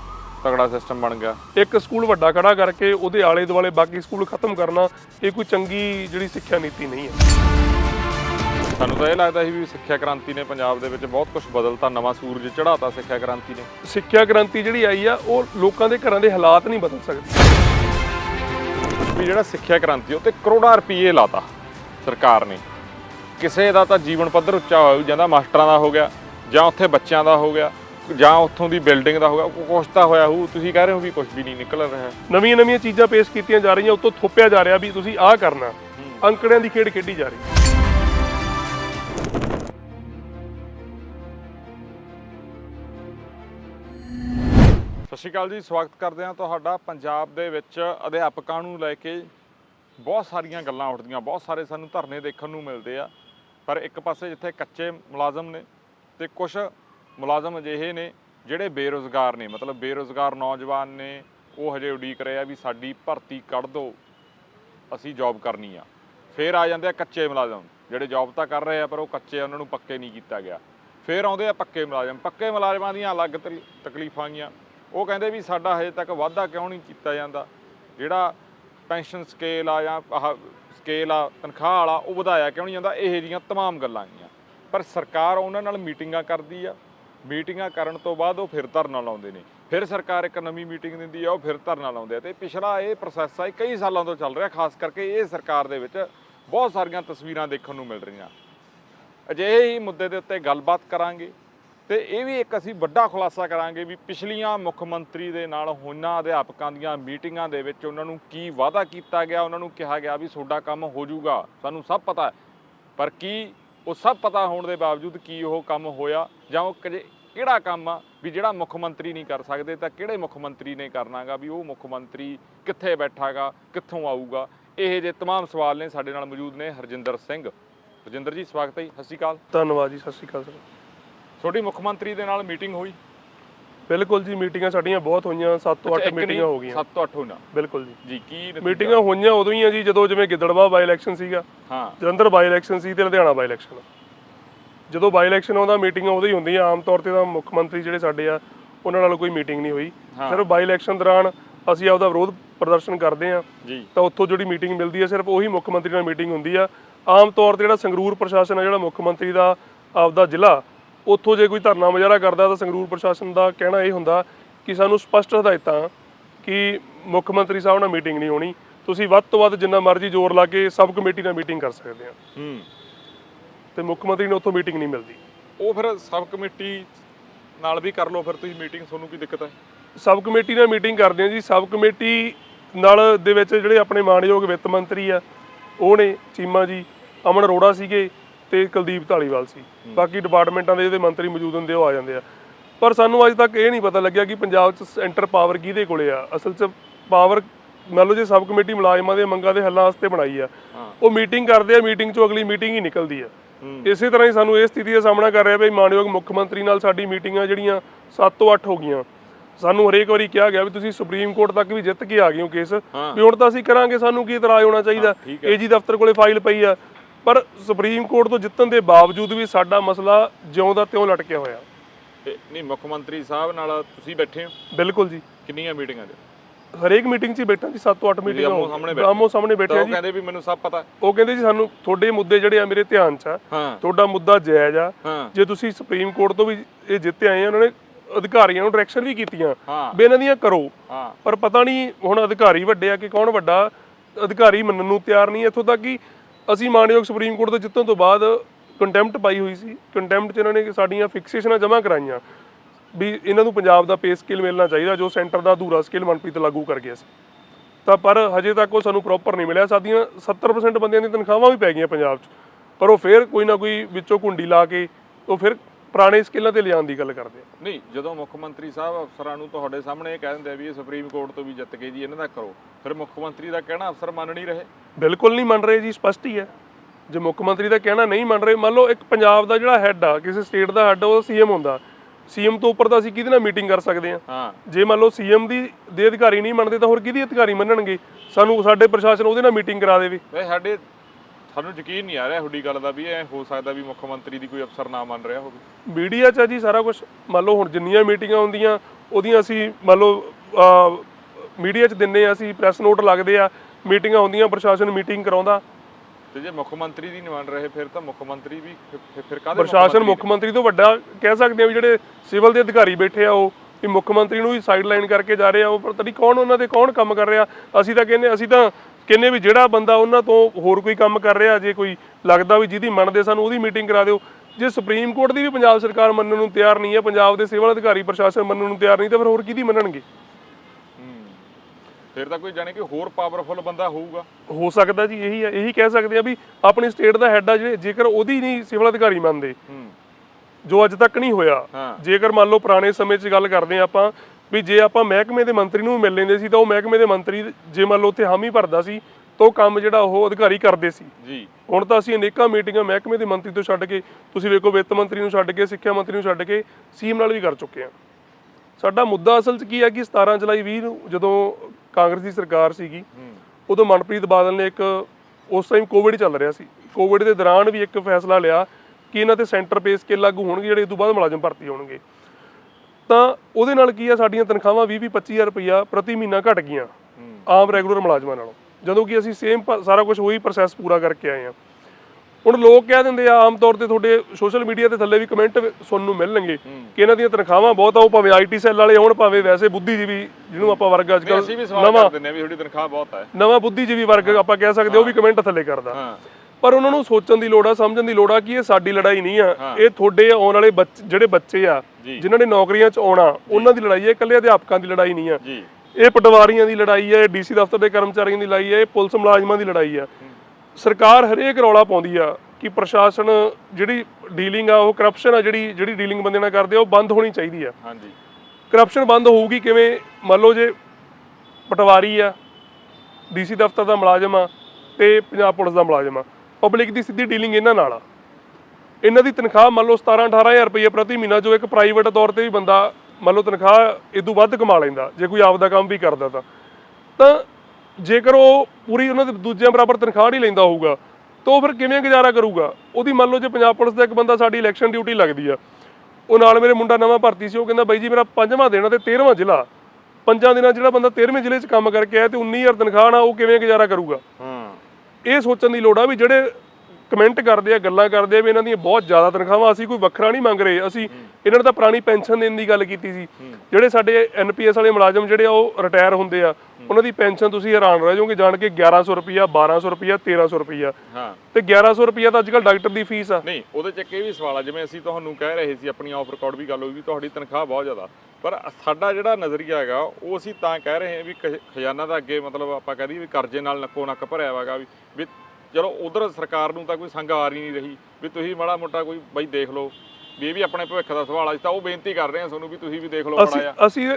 ਤਕੜਾ ਸਿਸਟਮ ਬਣ ਗਿਆ। ਇੱਕ ਸਕੂਲ ਵੱਡਾ ਖੜਾ ਕਰਕੇ ਉਹਦੇ ਆਲੇ ਦੁਆਲੇ ਬਾਕੀ ਸਕੂਲ ਖਤਮ ਕਰਨਾ ਇਹ ਕੋਈ ਚੰਗੀ ਜਿਹੜੀ ਸਿੱਖਿਆ ਨੀਤੀ ਨਹੀਂ ਹੈ। ਸਾਨੂੰ ਤਾਂ ਇਹ ਲੱਗਦਾ ਸੀ ਵੀ ਸਿੱਖਿਆ ਕ੍ਰਾਂਤੀ ਨੇ ਪੰਜਾਬ ਦੇ ਵਿੱਚ ਬਹੁਤ ਕੁਝ ਬਦਲਤਾ ਨਵਾਂ ਸੂਰਜ ਚੜਾਤਾ ਸਿੱਖਿਆ ਕ੍ਰਾਂਤੀ ਨੇ। ਸਿੱਖਿਆ ਕ੍ਰਾਂਤੀ ਜਿਹੜੀ ਆਈ ਆ ਉਹ ਲੋਕਾਂ ਦੇ ਘਰਾਂ ਦੇ ਹਾਲਾਤ ਨਹੀਂ ਬਦਲ ਸਕਦੀ। ਵੀ ਜਿਹੜਾ ਸਿੱਖਿਆ ਕ੍ਰਾਂਤੀ ਉਹ ਤੇ ਕਰੋੜਾਂ ਰੁਪਏ ਲਾਤਾ ਸਰਕਾਰ ਨੇ। ਕਿਸੇ ਦਾ ਤਾਂ ਜੀਵਨ ਪੱਧਰ ਉੱਚਾ ਹੋ ਜਾਂਦਾ ਮਾਸਟਰਾਂ ਦਾ ਹੋ ਗਿਆ ਜਾਂ ਉੱਥੇ ਬੱਚਿਆਂ ਦਾ ਹੋ ਗਿਆ ਜਾਂ ਉੱਥੋਂ ਦੀ ਬਿਲਡਿੰਗ ਦਾ ਹੋ ਗਿਆ ਕੁਛ ਤਾਂ ਹੋਇਆ ਹੋਊ ਤੁਸੀਂ ਕਹਿ ਰਹੇ ਹੋ ਵੀ ਕੁਝ ਵੀ ਨਹੀਂ ਨਿਕਲ ਰਿਹਾ। ਨਵੀਆਂ ਨਵੀਆਂ ਚੀਜ਼ਾਂ ਪੇਸ਼ ਕੀਤੀਆਂ ਜਾ ਰਹੀਆਂ ਉੱਤੋਂ ਥੋਪਿਆ ਜਾ ਰਿਹਾ ਵੀ ਤੁਸੀਂ ਆਹ ਕਰਨਾ। ਅੰਕੜਿਆਂ ਦੀ ਖੇਡ ਖੇਡੀ ਜਾ ਰਹੀ। ਸਤਿ ਸ਼੍ਰੀ ਅਕਾਲ ਜੀ ਸਵਾਗਤ ਕਰਦੇ ਹਾਂ ਤੁਹਾਡਾ ਪੰਜਾਬ ਦੇ ਵਿੱਚ ਅਧਿਆਪਕਾਂ ਨੂੰ ਲੈ ਕੇ। ਬਹੁਤ ਸਾਰੀਆਂ ਗੱਲਾਂ ਉੱਠਦੀਆਂ ਬਹੁਤ ਸਾਰੇ ਸਾਨੂੰ ਧਰਨੇ ਦੇਖਣ ਨੂੰ ਮਿਲਦੇ ਆ। ਪਰ ਇੱਕ ਪਾਸੇ ਜਿੱਥੇ ਕੱਚੇ ਮੁਲਾਜ਼ਮ ਨੇ ਤੇ ਕੁਝ ਮੁਲਾਜ਼ਮ ਅਜਿਹੇ ਨੇ ਜਿਹੜੇ ਬੇਰੁਜ਼ਗਾਰ ਨੇ। ਮਤਲਬ ਬੇਰੁਜ਼ਗਾਰ ਨੌਜਵਾਨ ਨੇ ਉਹ ਹਜੇ ਉਡੀਕ ਰਹੇ ਆ ਵੀ ਸਾਡੀ ਭਰਤੀ ਕੱਢ ਦਿਓ ਅਸੀਂ ਜੌਬ ਕਰਨੀ ਆ। ਫਿਰ ਆ ਜਾਂਦੇ ਆ ਕੱਚੇ ਮੁਲਾਜ਼ਮ ਜਿਹੜੇ ਜੌਬ ਤਾਂ ਕਰ ਰਹੇ ਆ ਪਰ ਉਹ ਕੱਚੇ ਆ, ਉਹਨਾਂ ਨੂੰ ਪੱਕੇ ਨਹੀਂ ਕੀਤਾ ਗਿਆ। ਫਿਰ ਆਉਂਦੇ ਆ ਪੱਕੇ ਮੁਲਾਜ਼ਮ। ਪੱਕੇ ਮੁਲਾਜ਼ਮਾਂ ਦੀਆਂ ਅਲੱਗ ਤਲ- ਤਕਲੀਫਾਂ ਗੀਆਂ ਉਹ ਕਹਿੰਦੇ ਵੀ ਸਾਡਾ ਹਜੇ ਤੱਕ ਵਾਅਦਾ ਕਿਉਂ ਨਹੀਂ ਕੀਤਾ ਜਾਂਦਾ? ਜਿਹੜਾ ਪੈਨਸ਼ਨ ਸਕੇਲ ਆ ਜਾਂ ਆਹ ਸਕੇਲ ਆ, ਤਨਖਾਹ ਵਾਲਾ, ਉਹ ਵਧਾਇਆ ਕਿਉਂ ਨਹੀਂ ਜਾਂਦਾ? ਇਹ ਜੀਆਂ ਤਮਾਮ ਗੱਲਾਂ ਗੀਆਂ ਪਰ ਸਰਕਾਰ ਉਹਨਾਂ ਨਾਲ ਮੀਟਿੰਗਾਂ ਕਰਦੀ ਆ। ਮੀਟਿੰਗਾਂ ਕਰਨ ਤੋਂ ਬਾਅਦ ਉਹ ਫਿਰ ਧਰਨਾ ਲਾਉਂਦੇ ਨੇ। ਫਿਰ ਸਰਕਾਰ ਇੱਕ ਨਵੀਂ ਮੀਟਿੰਗ ਦਿੰਦੀ ਆ, ਉਹ ਫਿਰ ਧਰਨਾ ਲਾਉਂਦੇ ਆ। ਤੇ ਪਿਛਲਾ ਇਹ ਪ੍ਰੋਸੈਸ ਆ ਕਈ ਸਾਲਾਂ ਤੋਂ ਚੱਲ ਰਿਹਾ, ਖਾਸ ਕਰਕੇ ਇਹ ਸਰਕਾਰ ਦੇ ਵਿੱਚ ਬਹੁਤ ਸਾਰੀਆਂ ਤਸਵੀਰਾਂ ਦੇਖਣ ਨੂੰ ਮਿਲ ਰਹੀਆਂ। ਅਜਿਹੇ ਹੀ ਮੁੱਦੇ ਦੇ ਉੱਤੇ ਗੱਲਬਾਤ ਕਰਾਂਗੇ। ਤੇ ਇਹ ਵੀ ਇੱਕ ਅਸੀਂ ਵੱਡਾ ਖੁਲਾਸਾ ਕਰਾਂਗੇ ਵੀ ਪਿਛਲੀਆਂ ਮੁੱਖ ਮੰਤਰੀ ਦੇ ਨਾਲ ਹੋਈਆਂ ਅਧਿਆਪਕਾਂ ਦੀਆਂ ਮੀਟਿੰਗਾਂ ਦੇ ਵਿੱਚ ਉਹਨਾਂ ਨੂੰ ਕੀ ਵਾਅਦਾ ਕੀਤਾ ਗਿਆ ਉਹਨਾਂ ਨੂੰ ਕਿਹਾ ਗਿਆ ਵੀ ਤੁਹਾਡਾ ਕੰਮ ਹੋ ਜਾਊਗਾ ਸਾਨੂੰ ਸਭ ਪਤਾ ਹੈ ਪਰ ਕੀ ਉਹ ਸਭ ਪਤਾ ਹੋਣ ਦੇ ਬਾਵਜੂਦ ਕੀ ਉਹ ਕੰਮ ਹੋਇਆ ਜਾਂ ਉਹ ਕਿਹੜੇ- ਕਿਹੜਾ ਕੰਮ ਆ ਵੀ ਜਿਹੜਾ ਮੁੱਖ ਮੰਤਰੀ ਨਹੀਂ ਕਰ ਸਕਦੇ ਤਾਂ ਕਿਹੜੇ ਮੁੱਖ ਮੰਤਰੀ ਨੇ ਕਰਨਾਗਾ ਵੀ ਉਹ ਮੁੱਖ ਮੰਤਰੀ ਕਿੱਥੇ ਬੈਠਾਗਾ ਕਿੱਥੋਂ ਆਊਗਾ ਇਹ ਜੇ तमाम ਸਵਾਲ ਨੇ ਸਾਡੇ ਨਾਲ ਮੌਜੂਦ ਨੇ ਹਰਜਿੰਦਰ ਸਿੰਘ ਹਰਜਿੰਦਰ ਜੀ ਸਵਾਗਤ ਹੈ ਜੀ ਸਤਿ ਸ਼੍ਰੀ ਅਕਾਲ ਧੰਨਵਾਦ ਜੀ ਸਤਿ ਸ਼੍ਰੀ ਅਕਾਲ ਸਰ ਤੁਹਾਡੀ ਮੁੱਖ ਮੰਤਰੀ ਦੇ ਨਾਲ ਮੀਟਿੰਗ ਹੋਈ? ਬਿਲਕੁਲ ਜੀ ਮੀਟਿੰਗਾਂ ਸਾਡੀਆਂ ਬਹੁਤ ਹੋਈਆਂ 7 ਤੋਂ 8 ਮੀਟਿੰਗਾਂ ਹੋ ਗਈਆਂ। 7 ਤੋਂ 8 ਹੋਣਾ ਬਿਲਕੁਲ ਜੀ। ਜੀ ਕੀ? ਮੀਟਿੰਗਾਂ ਹੋਈਆਂ ਉਦੋਂ ਹੀ ਆ ਜੀ ਜਦੋਂ ਜਿਵੇਂ ਗਿੱਦੜਵਾ ਬਾਈ ਇਲੈਕਸ਼ਨ ਸੀਗਾ। ਹਾਂ। ਜਲੰਧਰ ਬਾਈ ਇਲੈਕਸ਼ਨ ਸੀ ਤੇ ਲੁਧਿਆਣਾ ਬਾਈ ਇਲੈਕਸ਼ਨ ਜਦੋਂ ਬਾਈ ਇਲੈਕਸ਼ਨ ਆਉਂਦਾ ਮੀਟਿੰਗਾਂ ਉਦੋਂ ਹੀ ਹੁੰਦੀਆਂ। ਆਮ ਤੌਰ ਤੇ ਤਾਂ ਮੁੱਖ ਮੰਤਰੀ ਜਿਹੜੇ ਸਾਡੇ ਆ ਉਹਨਾਂ ਨਾਲ ਕੋਈ ਮੀਟਿੰਗ ਨਹੀਂ ਹੋਈ। ਸਿਰਫ ਬਾਈ ਇਲੈਕਸ਼ਨ ਦੌਰਾਨ ਅਸੀਂ ਆਪਦਾ ਵਿਰੋਧ ਪ੍ਰਦਰਸ਼ਨ ਕਰਦੇ ਆ। ਤਾਂ ਉੱਥੋਂ ਜਿਹੜੀ ਮੀਟਿੰਗ ਮਿਲਦੀ ਹੈ ਸਿਰਫ ਉਹੀ ਮੁੱਖ ਮੰਤਰੀ ਨਾਲ ਮੀਟਿੰਗ ਹੁੰਦੀ ਆ। ਆਮ ਤੌਰ ਤੇ ਜਿਹੜਾ ਸੰਗਰੂਰ ਪ੍ਰਸ਼ਾਸਨ ਆ ਜਿਹੜਾ ਮੁੱਖ ਮੰਤਰੀ ਦਾ ਆਪਦਾ ਜ਼ਿਲ੍ਹਾ ਉੱਥੋਂ ਜੇ ਕੋਈ ਧਰਨਾ ਮੁਜ਼ਾਹਰਾ ਕਰਦਾ ਤਾਂ ਸੰਗਰੂਰ ਪ੍ਰਸ਼ਾਸਨ ਦਾ ਕਹਿਣਾ ਇਹ ਹੁੰਦਾ ਕਿ ਸਾਨੂੰ ਸਪਸ਼ਟ ਹਦਾਇਤਾਂ ਕਿ ਮੁੱਖ ਮੰਤਰੀ ਸਾਹਿਬ ਨਾਲ ਮੀਟਿੰਗ ਨਹੀਂ ਹੋਣੀ। ਤੁਸੀਂ ਵੱਧ ਤੋਂ ਵੱਧ ਜਿੰਨਾ ਮਰਜ਼ੀ ਜ਼ੋਰ ਲਾ ਕੇ ਸਬ ਕਮੇਟੀ ਨਾਲ ਮੀਟਿੰਗ ਕਰ ਸਕਦੇ ਆ। ਹੂੰ। ਤੇ ਮੁੱਖ ਮੰਤਰੀ ਨੂੰ ਉੱਥੋਂ ਮੀਟਿੰਗ ਨਹੀਂ ਮਿਲਦੀ। ਉਹ ਫਿਰ ਸਬ ਕਮੇਟੀ ਨਾਲ ਵੀ ਕਰ ਲਓ ਫਿਰ ਤੁਸੀਂ ਮੀਟਿੰਗ ਤੁਹਾਨੂੰ ਕੀ ਦਿੱਕਤ ਹੈ ਸਬ ਕਮੇਟੀ ਨਾਲ ਮੀਟਿੰਗ ਕਰਦੇ ਆ ਜੀ। ਸਬ ਕਮੇਟੀ ਨਾਲ ਦੇ ਵਿੱਚ ਜਿਹੜੇ ਆਪਣੇ ਮਾਨਯੋਗ ਵਿੱਤ ਮੰਤਰੀ ਆ ਉਹ ਨੇ ਚੀਮਾ ਜੀ ਅਮਨ ਅਰੋੜਾ ਸੀਗੇ। ਤੇ ਕੁਲਦੀਪ ਢਾਲੀਵਾਲ ਸੀ। ਬਾਕੀ ਡਿਪਾਰਟਮੈਂਟਾਂ ਦੇ ਜਿਹੜੇ ਮੰਤਰੀ ਮੌਜੂਦ ਹੁੰਦੇ ਉਹ ਆ ਜਾਂਦੇ ਆ। ਪਰ ਸਾਨੂੰ ਅੱਜ ਤੱਕ ਇਹ ਨਹੀਂ ਪਤਾ ਲੱਗਿਆ ਕਿ ਪੰਜਾਬ 'ਚ ਸੈਂਟਰ ਪਾਵਰ ਕਿਹਦੇ ਕੋਲੇ ਆ। ਅਸਲ 'ਚ ਪਾਵਰ ਮੰਨ ਲਓ ਜੇ ਸਬ ਕਮੇਟੀ ਮੁਲਾਜ਼ਮਾਂ ਦੇ ਮੰਗਾਂ ਦੇ ਹੱਲਾਂ ਵਾਸਤੇ ਬਣਾਈ ਆ। ਉਹ ਮੀਟਿੰਗ ਕਰਦੇ ਆ ਮੀਟਿੰਗ 'ਚੋਂ ਅਗਲੀ ਮੀਟਿੰਗ ਹੀ ਨਿਕਲਦੀ ਆ। ਇਸੇ ਤਰ੍ਹਾਂ ਹੀ ਸਾਨੂੰ ਇਹ ਸਥਿਤੀ ਦਾ ਸਾਹਮਣਾ ਕਰ ਰਿਹਾ ਵੀ ਮਾਨਯੋਗ ਮੁੱਖ ਮੰਤਰੀ ਨਾਲ ਸਾਡੀ ਮੀਟਿੰਗਾਂ ਜਿਹੜੀਆਂ 7 ਤੋਂ 8 ਹੋ ਗਈਆਂ। ਸਾਨੂੰ ਹਰੇਕ ਵਾਰੀ ਕਿਹਾ ਗਿਆ ਵੀ ਤੁਸੀਂ ਸੁਪਰੀਮ ਕੋਰਟ ਤੱਕ ਵੀ ਜਿੱਤ ਕੇ ਆ ਗਏ ਹੋ ਕੇਸ। ਵੀ ਹੁਣ ਤਾਂ ਅਸੀਂ ਕਰਾਂਗੇ ਸਾਨੂੰ ਕੀ ਇਤਰਾਜ਼ ਹੋਣਾ ਚਾਹੀਦਾ? ਏਜੀ ਦਫ਼ਤਰ ਕੋਲੇ ਫਾਈਲ ਪਈ ਆ। ਪਰ ਸੁਪਰੀਮ ਕੋਰਟ ਤੋਂ ਜਿੱਤਣ ਦੇ ਬਾਵਜੂਦ ਵੀ ਸਾਡਾ ਮਸਲਾ ਜਿਉਂ ਦਾ ਤਿਉਂ ਲਟਕਿਆ ਹੋਇਆ। ਤੇ ਨਹੀਂ ਮੁੱਖ ਮੰਤਰੀ ਸਾਹਿਬ ਨਾਲ ਤੁਸੀਂ ਬੈਠੇ ਹੋ? ਬਿਲਕੁਲ ਜੀ। ਕਿੰਨੀਆਂ ਮੀਟਿੰਗਾਂ 'ਚ? ਹਰੇਕ ਮੀਟਿੰਗ 'ਚ ਬੈਠਾ ਜੀ 7 ਤੋਂ 8 ਮੀਟਿੰਗਾਂ ਆਮੋ ਸਾਹਮਣੇ ਗਈਆਂ। ਆਮੋ ਸਾਹਮਣੇ ਤਾਂ ਬੈਠਿਆ ਉਹ ਜੀ। ਕਹਿੰਦੇ ਵੀ ਮੈਨੂੰ ਸਭ ਪਤਾ। ਉਹ ਕਹਿੰਦੇ ਜੀ ਸਾਨੂੰ ਤੁਹਾਡੇ ਮੁੱਦੇ ਜਿਹੜੇ ਆ ਮੇਰੇ ਧਿਆਨ 'ਚ ਆ। ਤੁਹਾਡਾ ਮੁੱਦਾ ਜਾਇਜ਼ ਆ। ਜੇ ਤੁਸੀਂ ਸੁਪਰੀਮ ਕੋਰਟ ਤੋਂ ਵੀ ਇਹ ਜਿੱਤੇ ਆਏ ਆ ਉਹਨਾਂ ਨੇ ਅਧਿਕਾਰੀਆਂ ਨੂੰ ਡਾਇਰੈਕਸ਼ਨ ਵੀ ਕੀਤੀਆਂ। ਵੀ ਇਹਨਾਂ ਦੀਆਂ ਕਰੋ। ਪਰ ਪਤਾ ਨਹੀਂ ਹੁਣ ਅਧਿਕਾਰੀ ਵੱਡੇ ਆ ਕਿ ਕੌਣ ਵੱਡਾ। ਅਧਿਕਾਰੀ ਮੰਨਣ ਨੂੰ ਤਿਆਰ ਨਹੀਂ ਇੱਥੋਂ ਤੱਕ ਕਿ ਅਸੀਂ ਮਾਨਯੋਗ ਸੁਪਰੀਮ ਕੋਰਟ ਤੋਂ ਜਿੱਤਣ ਤੋਂ ਬਾਅਦ ਕੰਟੈਂਪਟ ਪਾਈ ਹੋਈ ਸੀ। ਕੰਟੈਂਪਟ 'ਚ ਇਹਨਾਂ ਨੇ ਸਾਡੀਆਂ ਫਿਕਸੇਸ਼ਨਾਂ ਜਮ੍ਹਾਂ ਕਰਾਈਆਂ ਵੀ ਇਹਨਾਂ ਨੂੰ ਪੰਜਾਬ ਦਾ ਪੇ ਸਕੇਲ ਮਿਲਣਾ ਚਾਹੀਦਾ, ਜੋ ਸੈਂਟਰ ਦਾ ਅਧੂਰਾ ਸਕੇਲ ਮਨਪ੍ਰੀਤ ਲਾਗੂ ਕਰ ਗਿਆ ਸੀ। ਤਾਂ ਪਰ ਹਜੇ ਤੱਕ ਉਹ ਸਾਨੂੰ ਪ੍ਰੋਪਰ ਨਹੀਂ ਮਿਲਿਆ। ਸਾਡੀਆਂ 70% ਬੰਦਿਆਂ ਦੀਆਂ ਤਨਖਾਹਾਂ ਵੀ ਪੈ ਗਈਆਂ ਪੰਜਾਬ 'ਚ। ਪਰ ਉਹ ਫਿਰ ਕੋਈ ਨਾ ਕੋਈ ਵਿੱਚੋਂ ਕੁੰਡੀ ਲਾ ਕੇ, ਉਹ ਫਿਰ ਪੁਰਾਣੇ ਸਕੇਲਾਂ ਤੇ ਲਿਆਉਣ ਦੀ ਗੱਲ ਕਰਦੇ ਆ। ਨਹੀਂ ਜਦੋਂ ਮੁੱਖ ਮੰਤਰੀ ਸਾਹਿਬ ਅਫਸਰਾਂ ਨੂੰ ਤੁਹਾਡੇ ਸਾਹਮਣੇ ਇਹ ਕਹਿ ਦਿੰਦੇ ਆ ਵੀ ਇਹ ਸੁਪਰੀਮ ਕੋਰਟ ਤੋਂ ਵੀ ਜਿੱਤ ਗਏ ਜੀ ਇਹਨਾਂ ਦਾ ਕਰੋ। ਫਿਰ ਮੁੱਖ ਮੰਤਰੀ ਦਾ ਕਹਿਣਾ ਅਫਸਰ ਮੰਨ ਨਹੀਂ ਰਹੇ? ਬਿਲਕੁਲ ਨਹੀਂ ਮੰਨ ਰਹੇ ਜੀ ਸਪਸ਼ਟ ਹੀ ਹੈ। ਜੇ ਮੁੱਖ ਮੰਤਰੀ ਦਾ ਕਹਿਣਾ ਨਹੀਂ ਮੰਨ ਰਹੇ ਮੰਨ ਲਓ ਇੱਕ ਪੰਜਾਬ ਦਾ ਜਿਹੜਾ ਹੈੱਡ ਆ ਕਿਸੇ ਸਟੇਟ ਦਾ ਹੈੱਡ ਉਹ ਸੀਐਮ ਹੁੰਦਾ। ਸੀਐਮ ਤੋਂ ਉੱਪਰ ਤਾਂ ਅਸੀਂ ਕਿਹਦੇ ਨਾਲ ਮੀਟਿੰਗ ਕਰ ਸਕਦੇ ਹਾਂ? ਜੇ ਮੰਨ ਲਓ ਸੀਐਮ ਦੀ ਦੇ ਅਧਿਕਾਰੀ ਨਹੀਂ ਮੰਨਦੇ ਤਾਂ ਹੋਰ ਕਿਹਦੀ ਅਧਿਕਾਰੀ ਮੰਨਣਗੇ? ਸਾਨੂੰ ਸਾਡੇ ਪ੍ਰਸ਼ਾਸਨ ਉਹਦੇ ਨਾਲ ਮੀਟਿੰਗ ਕਰਾ ਦੇਵੇ। ਵੇ ਸਾਡੇ ਸਾਨੂੰ ਯਕੀਨ ਨਹੀਂ ਆ ਰਿਹਾ ਤੁਹਾਡੀ ਗੱਲ ਦਾ ਵੀ ਇਹ ਹੋ ਸਕਦਾ ਵੀ ਮੁੱਖ ਮੰਤਰੀ ਦੀ ਕੋਈ ਅਫਸਰ ਨਾ ਮੰਨ ਰਿਹਾ ਹੋਵੇ। ਮੀਡੀਆ 'ਚ ਆ ਜੀ ਸਾਰਾ ਕੁਝ ਮੰਨ ਲਓ ਹੁਣ ਜਿੰਨੀਆਂ ਮੀਟਿੰਗਾਂ ਹੁੰਦੀਆਂ ਉਹਦੀਆਂ ਅਸੀਂ ਮੰਨ ਲਓ ਮੀਡੀਆ 'ਚ ਦਿੰਨੇ ਆ ਅਸੀਂ ਪ੍ਰੈਸ ਨੋਟ ਲੱਗਦੇ ਆ ਮੀਟਿੰਗਾਂ ਹੁੰਦੀਆਂ ਪ੍ਰਸ਼ਾਸਨ ਮੀਟਿੰਗ ਕਰਾਉਂਦਾ। ਤੇ ਜੇ ਮੁੱਖ ਮੰਤਰੀ ਦੀ ਨਹੀਂ ਮੰਨ ਰਹੇ ਫਿਰ ਤਾਂ ਮੁੱਖ ਮੰਤਰੀ ਵੀ ਫਿਰ- ਕਾਹਦੇ ਪ੍ਰਸ਼ਾਸਨ ਮੁੱਖ ਮੰਤਰੀ ਤੋਂ ਵੱਡਾ ਕਹਿ ਸਕਦੇ ਆ ਵੀ ਜਿਹੜੇ ਸਿਵਲ ਦੇ ਅਧਿਕਾਰੀ ਬੈਠੇ ਆ ਉਹ ਵੀ ਮੁੱਖ ਮੰਤਰੀ ਨੂੰ ਵੀ ਸਾਈਡ ਲਾਈਨ ਕਰਕੇ ਜਾ ਰਹੇ ਆ ਉਹ ਪਤਾ ਨਹੀਂ ਕੌਣ ਉਹਨਾਂ ਦੇ ਕੌਣ ਕੰਮ ਕਰ ਰਿਹਾ। ਅਸੀਂ ਤਾਂ ਕਹਿੰਦੇ ਅਸੀਂ ਤਾਂ ਕਹਿੰਦੇ ਵੀ ਜਿਹੜਾ ਬੰਦਾ ਉਹਨਾਂ ਤੋਂ ਹੋਰ ਕੋਈ ਕੰਮ ਕਰ ਰਿਹਾ ਜੇ ਕੋਈ ਲੱਗਦਾ ਵੀ ਜਿਹਦੀ ਮੰਨਦੇ ਸਾਨੂੰ ਉਹਦੀ ਮੀਟਿੰਗ ਕਰਾ ਦਿਓ। ਜੇ ਸੁਪਰੀਮ ਕੋਰਟ ਦੀ ਵੀ ਪੰਜਾਬ ਸਰਕਾਰ ਮੰਨਣ ਨੂੰ ਤਿਆਰ ਨਹੀਂ ਹੈ ਪੰਜਾਬ ਦੇ ਸਿਵਲ ਅਧਿਕਾਰੀ ਪ੍ਰਸ਼ਾਸਨ ਮੰਨਣ ਨੂੰ ਤਿਆਰ ਨਹੀਂ ਤਾਂ ਫਿਰ ਹੋਰ ਕਿਹਦੀ ਮੰਨਣਗੇ। ਫਿਰ ਤਾਂ ਕੋਈ ਜਾਣੇ ਕਿ ਹੋਰ ਪਾਵਰਫੁਲ ਬੰਦਾ ਹੋਊਗਾ। ਹੋ ਸਕਦਾ ਜੀ ਇਹੀ ਹੈ ਇਹੀ ਕਹਿ ਸਕਦੇ ਆ ਵੀ ਆਪਣੀ ਸਟੇਟ ਦਾ ਹੈੱਡ ਆ ਜਿਹੜੇ ਜੇਕਰ ਉਹਦੀ ਨਹੀਂ ਸਿਵਲ ਅਧਿਕਾਰੀ ਮੰਨਦੇ। ਜੋ ਅੱਜ ਤੱਕ ਨਹੀਂ ਹੋਇਆ। ਜੇਕਰ ਮੰਨ ਲਓ ਪੁਰਾਣੇ ਸਮੇਂ 'ਚ ਗੱਲ ਕਰਦੇ ਆਪਾਂ ਵੀ ਜੇ ਆਪਾਂ ਮਹਿਕਮੇ ਦੇ ਮੰਤਰੀ ਨੂੰ ਮਿਲ ਲੈਂਦੇ ਸੀ ਤਾਂ ਉਹ ਮਹਿਕਮੇ ਦੇ ਮੰਤਰੀ ਜੇ ਮੰਨ ਲਓ ਉੱਥੇ ਹਾਮੀ ਭਰਦਾ ਸੀ ਤਾਂ ਉਹ ਕੰਮ ਜਿਹੜਾ ਉਹ ਅਧਿਕਾਰੀ ਕਰਦੇ ਸੀ। ਜੀ। ਹੁਣ ਤਾਂ ਅਸੀਂ ਅਨੇਕਾਂ ਮੀਟਿੰਗਾਂ ਮਹਿਕਮੇ ਦੇ ਮੰਤਰੀ ਤੋਂ ਛੱਡ ਕੇ ਤੁਸੀਂ ਵੇਖੋ ਵਿੱਤ ਮੰਤਰੀ ਨੂੰ ਛੱਡ ਕੇ ਸਿੱਖਿਆ ਮੰਤਰੀ ਨੂੰ ਛੱਡ ਕੇ ਸੀਐਮ ਨਾਲ ਵੀ ਕਰ ਚੁੱਕੇ ਹਾਂ। ਸਾਡਾ ਮੁੱਦਾ ਅਸਲ 'ਚ ਕੀ ਹੈ ਕਿ 17 ਜੁਲਾਈ 20 ਨੂੰ ਜਦੋਂ ਕਾਂਗਰਸ ਦੀ ਸਰਕਾਰ ਸੀਗੀ ਉਦੋਂ ਮਨਪ੍ਰੀਤ ਬਾਦਲ ਨੇ ਇੱਕ ਉਸ ਟਾਈਮ ਕੋਵਿਡ ਚੱਲ ਰਿਹਾ ਸੀ। ਕੋਵਿਡ ਦੇ ਦੌਰਾਨ ਵੀ ਇੱਕ ਫੈਸਲਾ ਲਿਆ ਕਿ ਇਹਨਾਂ ਤੇ ਸੈਂਟਰ ਪੇ ਸਕੇਲ ਲਾਗੂ ਹੋਣਗੇ ਜਿਹੜੇ ਇਸ ਤੋਂ ਬਾਅਦ ਮੁਲਾਜ਼ਮ ਭਰਤੀ ਹੋਣਗੇ। ਤਾਂ ਉਹਦੇ ਨਾਲ ਕੀ ਆ ਸਾਡੀਆਂ ਤਨਖਾਹਾਂ 20 20 25000 ਰੁਪਈਆ ਪ੍ਰਤੀ ਮਹੀਨਾ ਘਟ ਗਈਆਂ ਆਮ ਰੈਗੂਲਰ ਮੁਲਾਜ਼ਮਾਂ ਨਾਲੋਂ। ਜਦੋਂ ਕਿ ਅਸੀਂ ਸੇਮ ਸਾਰਾ ਕੁਝ ਉਹੀ ਪ੍ਰੋਸੈਸ ਪੂਰਾ ਕਰਕੇ ਆਏ ਹਾਂ। ਹੁਣ ਲੋਕ ਕਹਿ ਦਿੰਦੇ ਆ ਆਮ ਤੌਰ ਤੇ ਤੁਹਾਡੇ ਸੋਸ਼ਲ ਮੀਡੀਆ ਤੇ ਥੱਲੇ ਵੀ ਕਮੈਂਟ ਸੁਣਨ ਨੂੰ ਮਿਲਣਗੇ ਕਿ ਇਹਨਾਂ ਦੀਆਂ ਤਨਖਾਹਾਂ ਬਹੁਤ ਆ ਉਹ ਭਾਵੇਂ ਆਈਟੀ ਸੈੱਲ ਵਾਲੇ ਹੋਣ ਭਾਵੇਂ ਵੈਸੇ ਬੁੱਧੀਜੀਵੀ ਜਿਹਨੂੰ ਆਪਾਂ ਵਰਗ ਅੱਜ ਸਵਾਲ ਨਵਾਂ ਦਿੰਦੇ ਆ ਵੀ ਤੁਹਾਡੀ ਤਨਖਾਹ ਬਹੁਤ ਹੈ ਨਵਾਂ ਬੁੱਧੀਜੀਵੀ ਵਰਗ ਆਪਾਂ ਕਹਿ ਸਕਦੇ ਉਹ ਵੀ ਕਮੈਂਟ ਥੱਲੇ ਕਰਦਾ। ਪਰ ਉਹਨਾਂ ਨੂੰ ਸੋਚਣ ਦੀ ਲੋੜ ਆ ਸਮਝਣ ਦੀ ਲੋੜ ਆ ਕਿ ਇਹ ਸਾਡੀ ਲੜਾਈ ਨਹੀਂ ਆ। ਹਾਂ। ਇਹ ਤੁਹਾਡੇ ਆਉਣ ਵਾਲੇ ਜਿਹੜੇ ਬੱਚੇ ਆ। ਜਿਨ੍ਹਾਂ ਨੇ ਨੌਕਰੀਆਂ 'ਚ ਆਉਣਾ ਉਹਨਾਂ ਦੀ ਲੜਾਈ ਹੈ ਇਕੱਲੇ ਅਧਿਆਪਕਾਂ ਦੀ ਲੜਾਈ ਨਹੀਂ ਆ। ਇਹ ਪਟਵਾਰੀਆਂ ਦੀ ਲੜਾਈ ਹੈ ਡੀਸੀ ਦਫ਼ਤਰ ਦੇ ਕਰਮਚਾਰੀਆਂ ਦੀ ਲੜਾਈ ਹੈ ਇਹ ਪੁਲਿਸ ਮੁਲਾਜ਼ਮਾਂ ਦੀ ਲੜਾਈ ਆ। ਸਰਕਾਰ ਹਰੇਕ ਰੌਲਾ ਪਾਉਂਦੀ ਆ ਕਿ ਪ੍ਰਸ਼ਾਸਨ ਜਿਹੜੀ ਡੀਲਿੰਗ ਆ ਉਹ ਕਰਪਸ਼ਨ ਆ ਜਿਹੜੀ ਜਿਹੜੀ ਡੀਲਿੰਗ ਬੰਦੇ ਨਾਲ ਕਰਦੇ ਆ ਉਹ ਬੰਦ ਹੋਣੀ ਚਾਹੀਦੀ ਆ। ਹਾਂਜੀ। ਕਰਪਸ਼ਨ ਬੰਦ ਹੋਊਗੀ ਕਿਵੇਂ? ਮੰਨ ਲਓ ਜੇ ਪਟਵਾਰੀ ਆ ਡੀਸੀ ਦਫ਼ਤਰ ਦਾ ਮੁਲਾਜ਼ਮ ਆ ਤੇ ਪੰਜਾਬ ਪੁਲਿਸ ਦਾ ਮੁਲਾਜ਼ਮ ਆ। ਪਬਲਿਕ ਦੀ ਸਿੱਧੀ ਡੀਲਿੰਗ ਇਹਨਾਂ ਨਾਲ ਆ। ਇਹਨਾਂ ਦੀ ਤਨਖਾਹ ਮੰਨ ਲਓ 17 18000 ਰੁਪਏ ਪ੍ਰਤੀ ਮਹੀਨਾ, ਜੋ ਇੱਕ ਪ੍ਰਾਈਵੇਟ ਤੌਰ ਤੇ ਵੀ ਬੰਦਾ ਮੰਨ ਲਓ ਤਨਖਾਹ ਇਦੋਂ ਵੱਧ ਕਮਾ ਲੈਂਦਾ, ਜੇ ਕੋਈ ਆਪਦਾ ਕੰਮ ਵੀ ਕਰਦਾ ਤਾਂ। ਤਾਂ ਜੇਕਰ ਉਹ ਪੂਰੀ ਉਹਨਾਂ ਦੇ ਦੂਜਿਆਂ ਬਰਾਬਰ ਤਨਖਾਹ ਨਹੀਂ ਲੈਂਦਾ ਹੋਊਗਾ, ਤਾਂ ਉਹ ਫਿਰ ਕਿਵੇਂ ਗੁਜ਼ਾਰਾ ਕਰੂਗਾ? ਉਹਦੀ ਮੰਨ ਲਓ ਜੇ ਪੰਜਾਬ ਪੁਲਿਸ ਦਾ ਇੱਕ ਬੰਦਾ ਸਾਡੀ ਇਲੈਕਸ਼ਨ ਡਿਊਟੀ ਲੱਗਦੀ ਆ, ਉਹ ਨਾਲ ਮੇਰੇ ਮੁੰਡਾ ਨਵਾਂ ਭਰਤੀ ਸੀ, ਉਹ ਕਹਿੰਦਾ ਬਾਈ ਜੀ ਮੇਰਾ ਪੰਜਵਾਂ ਦਿਨ ਆ ਤੇ 13ਵਾਂ ਜ਼ਿਲ੍ਹਾ। ਪੰਜਾਂ ਦਿਨਾਂ ਜਿਹੜਾ ਬੰਦਾ 13ਵੇਂ ਜ਼ਿਲ੍ਹੇ 'ਚ ਕੰਮ ਕਰਕੇ ਆਇਆ ਤੇ 19000 ਤਨਖਾਹ ਨਾਲ ਉਹ ਕਿਵੇਂ ਗੁਜ਼ਾਰਾ ਕਰੂਗਾ? ਇਹ ਸੋਚਣ ਦੀ ਲੋੜ ਆ ਵੀ ਜਿਹੜੇ ਕਮੈਂਟ ਕਰਦੇ ਆ ਗੱਲਾਂ ਕਰਦੇ ਆ ਵੀ ਇਹਨਾਂ ਦੀਆਂ ਬਹੁਤ ਜ਼ਿਆਦਾ ਤਨਖਾਹਾਂ ਅਸੀਂ ਕੋਈ ਵੱਖਰਾ ਨਹੀਂ ਮੰਗ ਰਹੇ। ਅਸੀਂ ਇਹਨਾਂ ਨੂੰ ਤਾਂ ਪੁਰਾਣੀ ਪੈਨਸ਼ਨ ਦੇਣ ਦੀ ਗੱਲ ਕੀਤੀ ਸੀ। ਜਿਹੜੇ ਸਾਡੇ ਐਨਪੀਐਸ ਵਾਲੇ ਮੁਲਾਜ਼ਮ ਜਿਹੜੇ ਆ ਉਹ ਰਿਟਾਇਰ ਹੁੰਦੇ ਆ ਉਹਨਾਂ ਦੀ ਪੈਨਸ਼ਨ ਤੁਸੀਂ ਹੈਰਾਨ ਰਹਿ ਜਾਓਗੇ ਜਾਣ ਕੇ 1100 ਰੁਪਿਆ 1200 ਰੁਪਿਆ 1300 ਰੁਪਿਆ ਹਾਂ। ਤੇ 1100 ਰੁਪਿਆ ਤਾਂ ਅੱਜਕੱਲ ਡਾਕਟਰ ਦੀ ਫੀਸ ਆ। ਨਹੀਂ ਉਹਦੇ ਚ ਇਹ ਵੀ ਸਵਾਲ ਆ ਜਿਵੇਂ ਅਸੀਂ ਤੁਹਾਨੂੰ ਕਹਿ ਰਹੇ ਸੀ ਆਪਣੀ ਆਫ ਰਿਕਾਰਡ ਵੀ ਗੱਲ ਹੋਈ ਵੀ ਤੁਹਾਡੀ ਤਨਖਾਹ ਬਹੁਤ ਜ਼ਿਆਦਾ। ਪਰ ਸਾਡਾ ਜਿਹੜਾ ਨਜ਼ਰੀਆ ਹੈਗਾ ਉਹ ਅਸੀਂ ਤਾਂ ਕਹਿ ਰਹੇ ਹਾਂ ਵੀ ਖਜ਼ਾਨਾ ਦਾ ਅੱਗੇ ਮਤਲਬ ਆਪਾਂ ਕਹਿ ਦਈਏ ਵੀ ਕਰਜ਼ੇ ਨਾਲ ਨੱਕੋ ਨੱਕ ਭਰਿਆ ਵੀ ਵੀ ਚਲੋ ਉਧਰ ਸਰਕਾਰ ਨੂੰ ਤਾਂ ਕੋਈ ਸੰਗ ਆ ਰਹੀ ਨਹੀਂ ਰਹੀ ਵੀ ਤੁਸੀਂ ਮਾੜਾ ਮੋਟਾ ਕੋਈ ਬਈ ਦੇਖ ਲਓ ਵੀ ਇਹ ਵੀ ਆਪਣੇ ਭਵਿੱਖ ਦਾ ਸਵਾਲ ਆ ਅਸੀਂ ਤਾਂ ਉਹ ਬੇਨਤੀ ਕਰ ਰਹੇ ਹਾਂ ਤੁਹਾਨੂੰ ਵੀ ਤੁਸੀਂ ਵੀ ਦੇਖ ਲਓ ਮਾੜਾ ਜਿਹਾ। ਅਸੀਂ।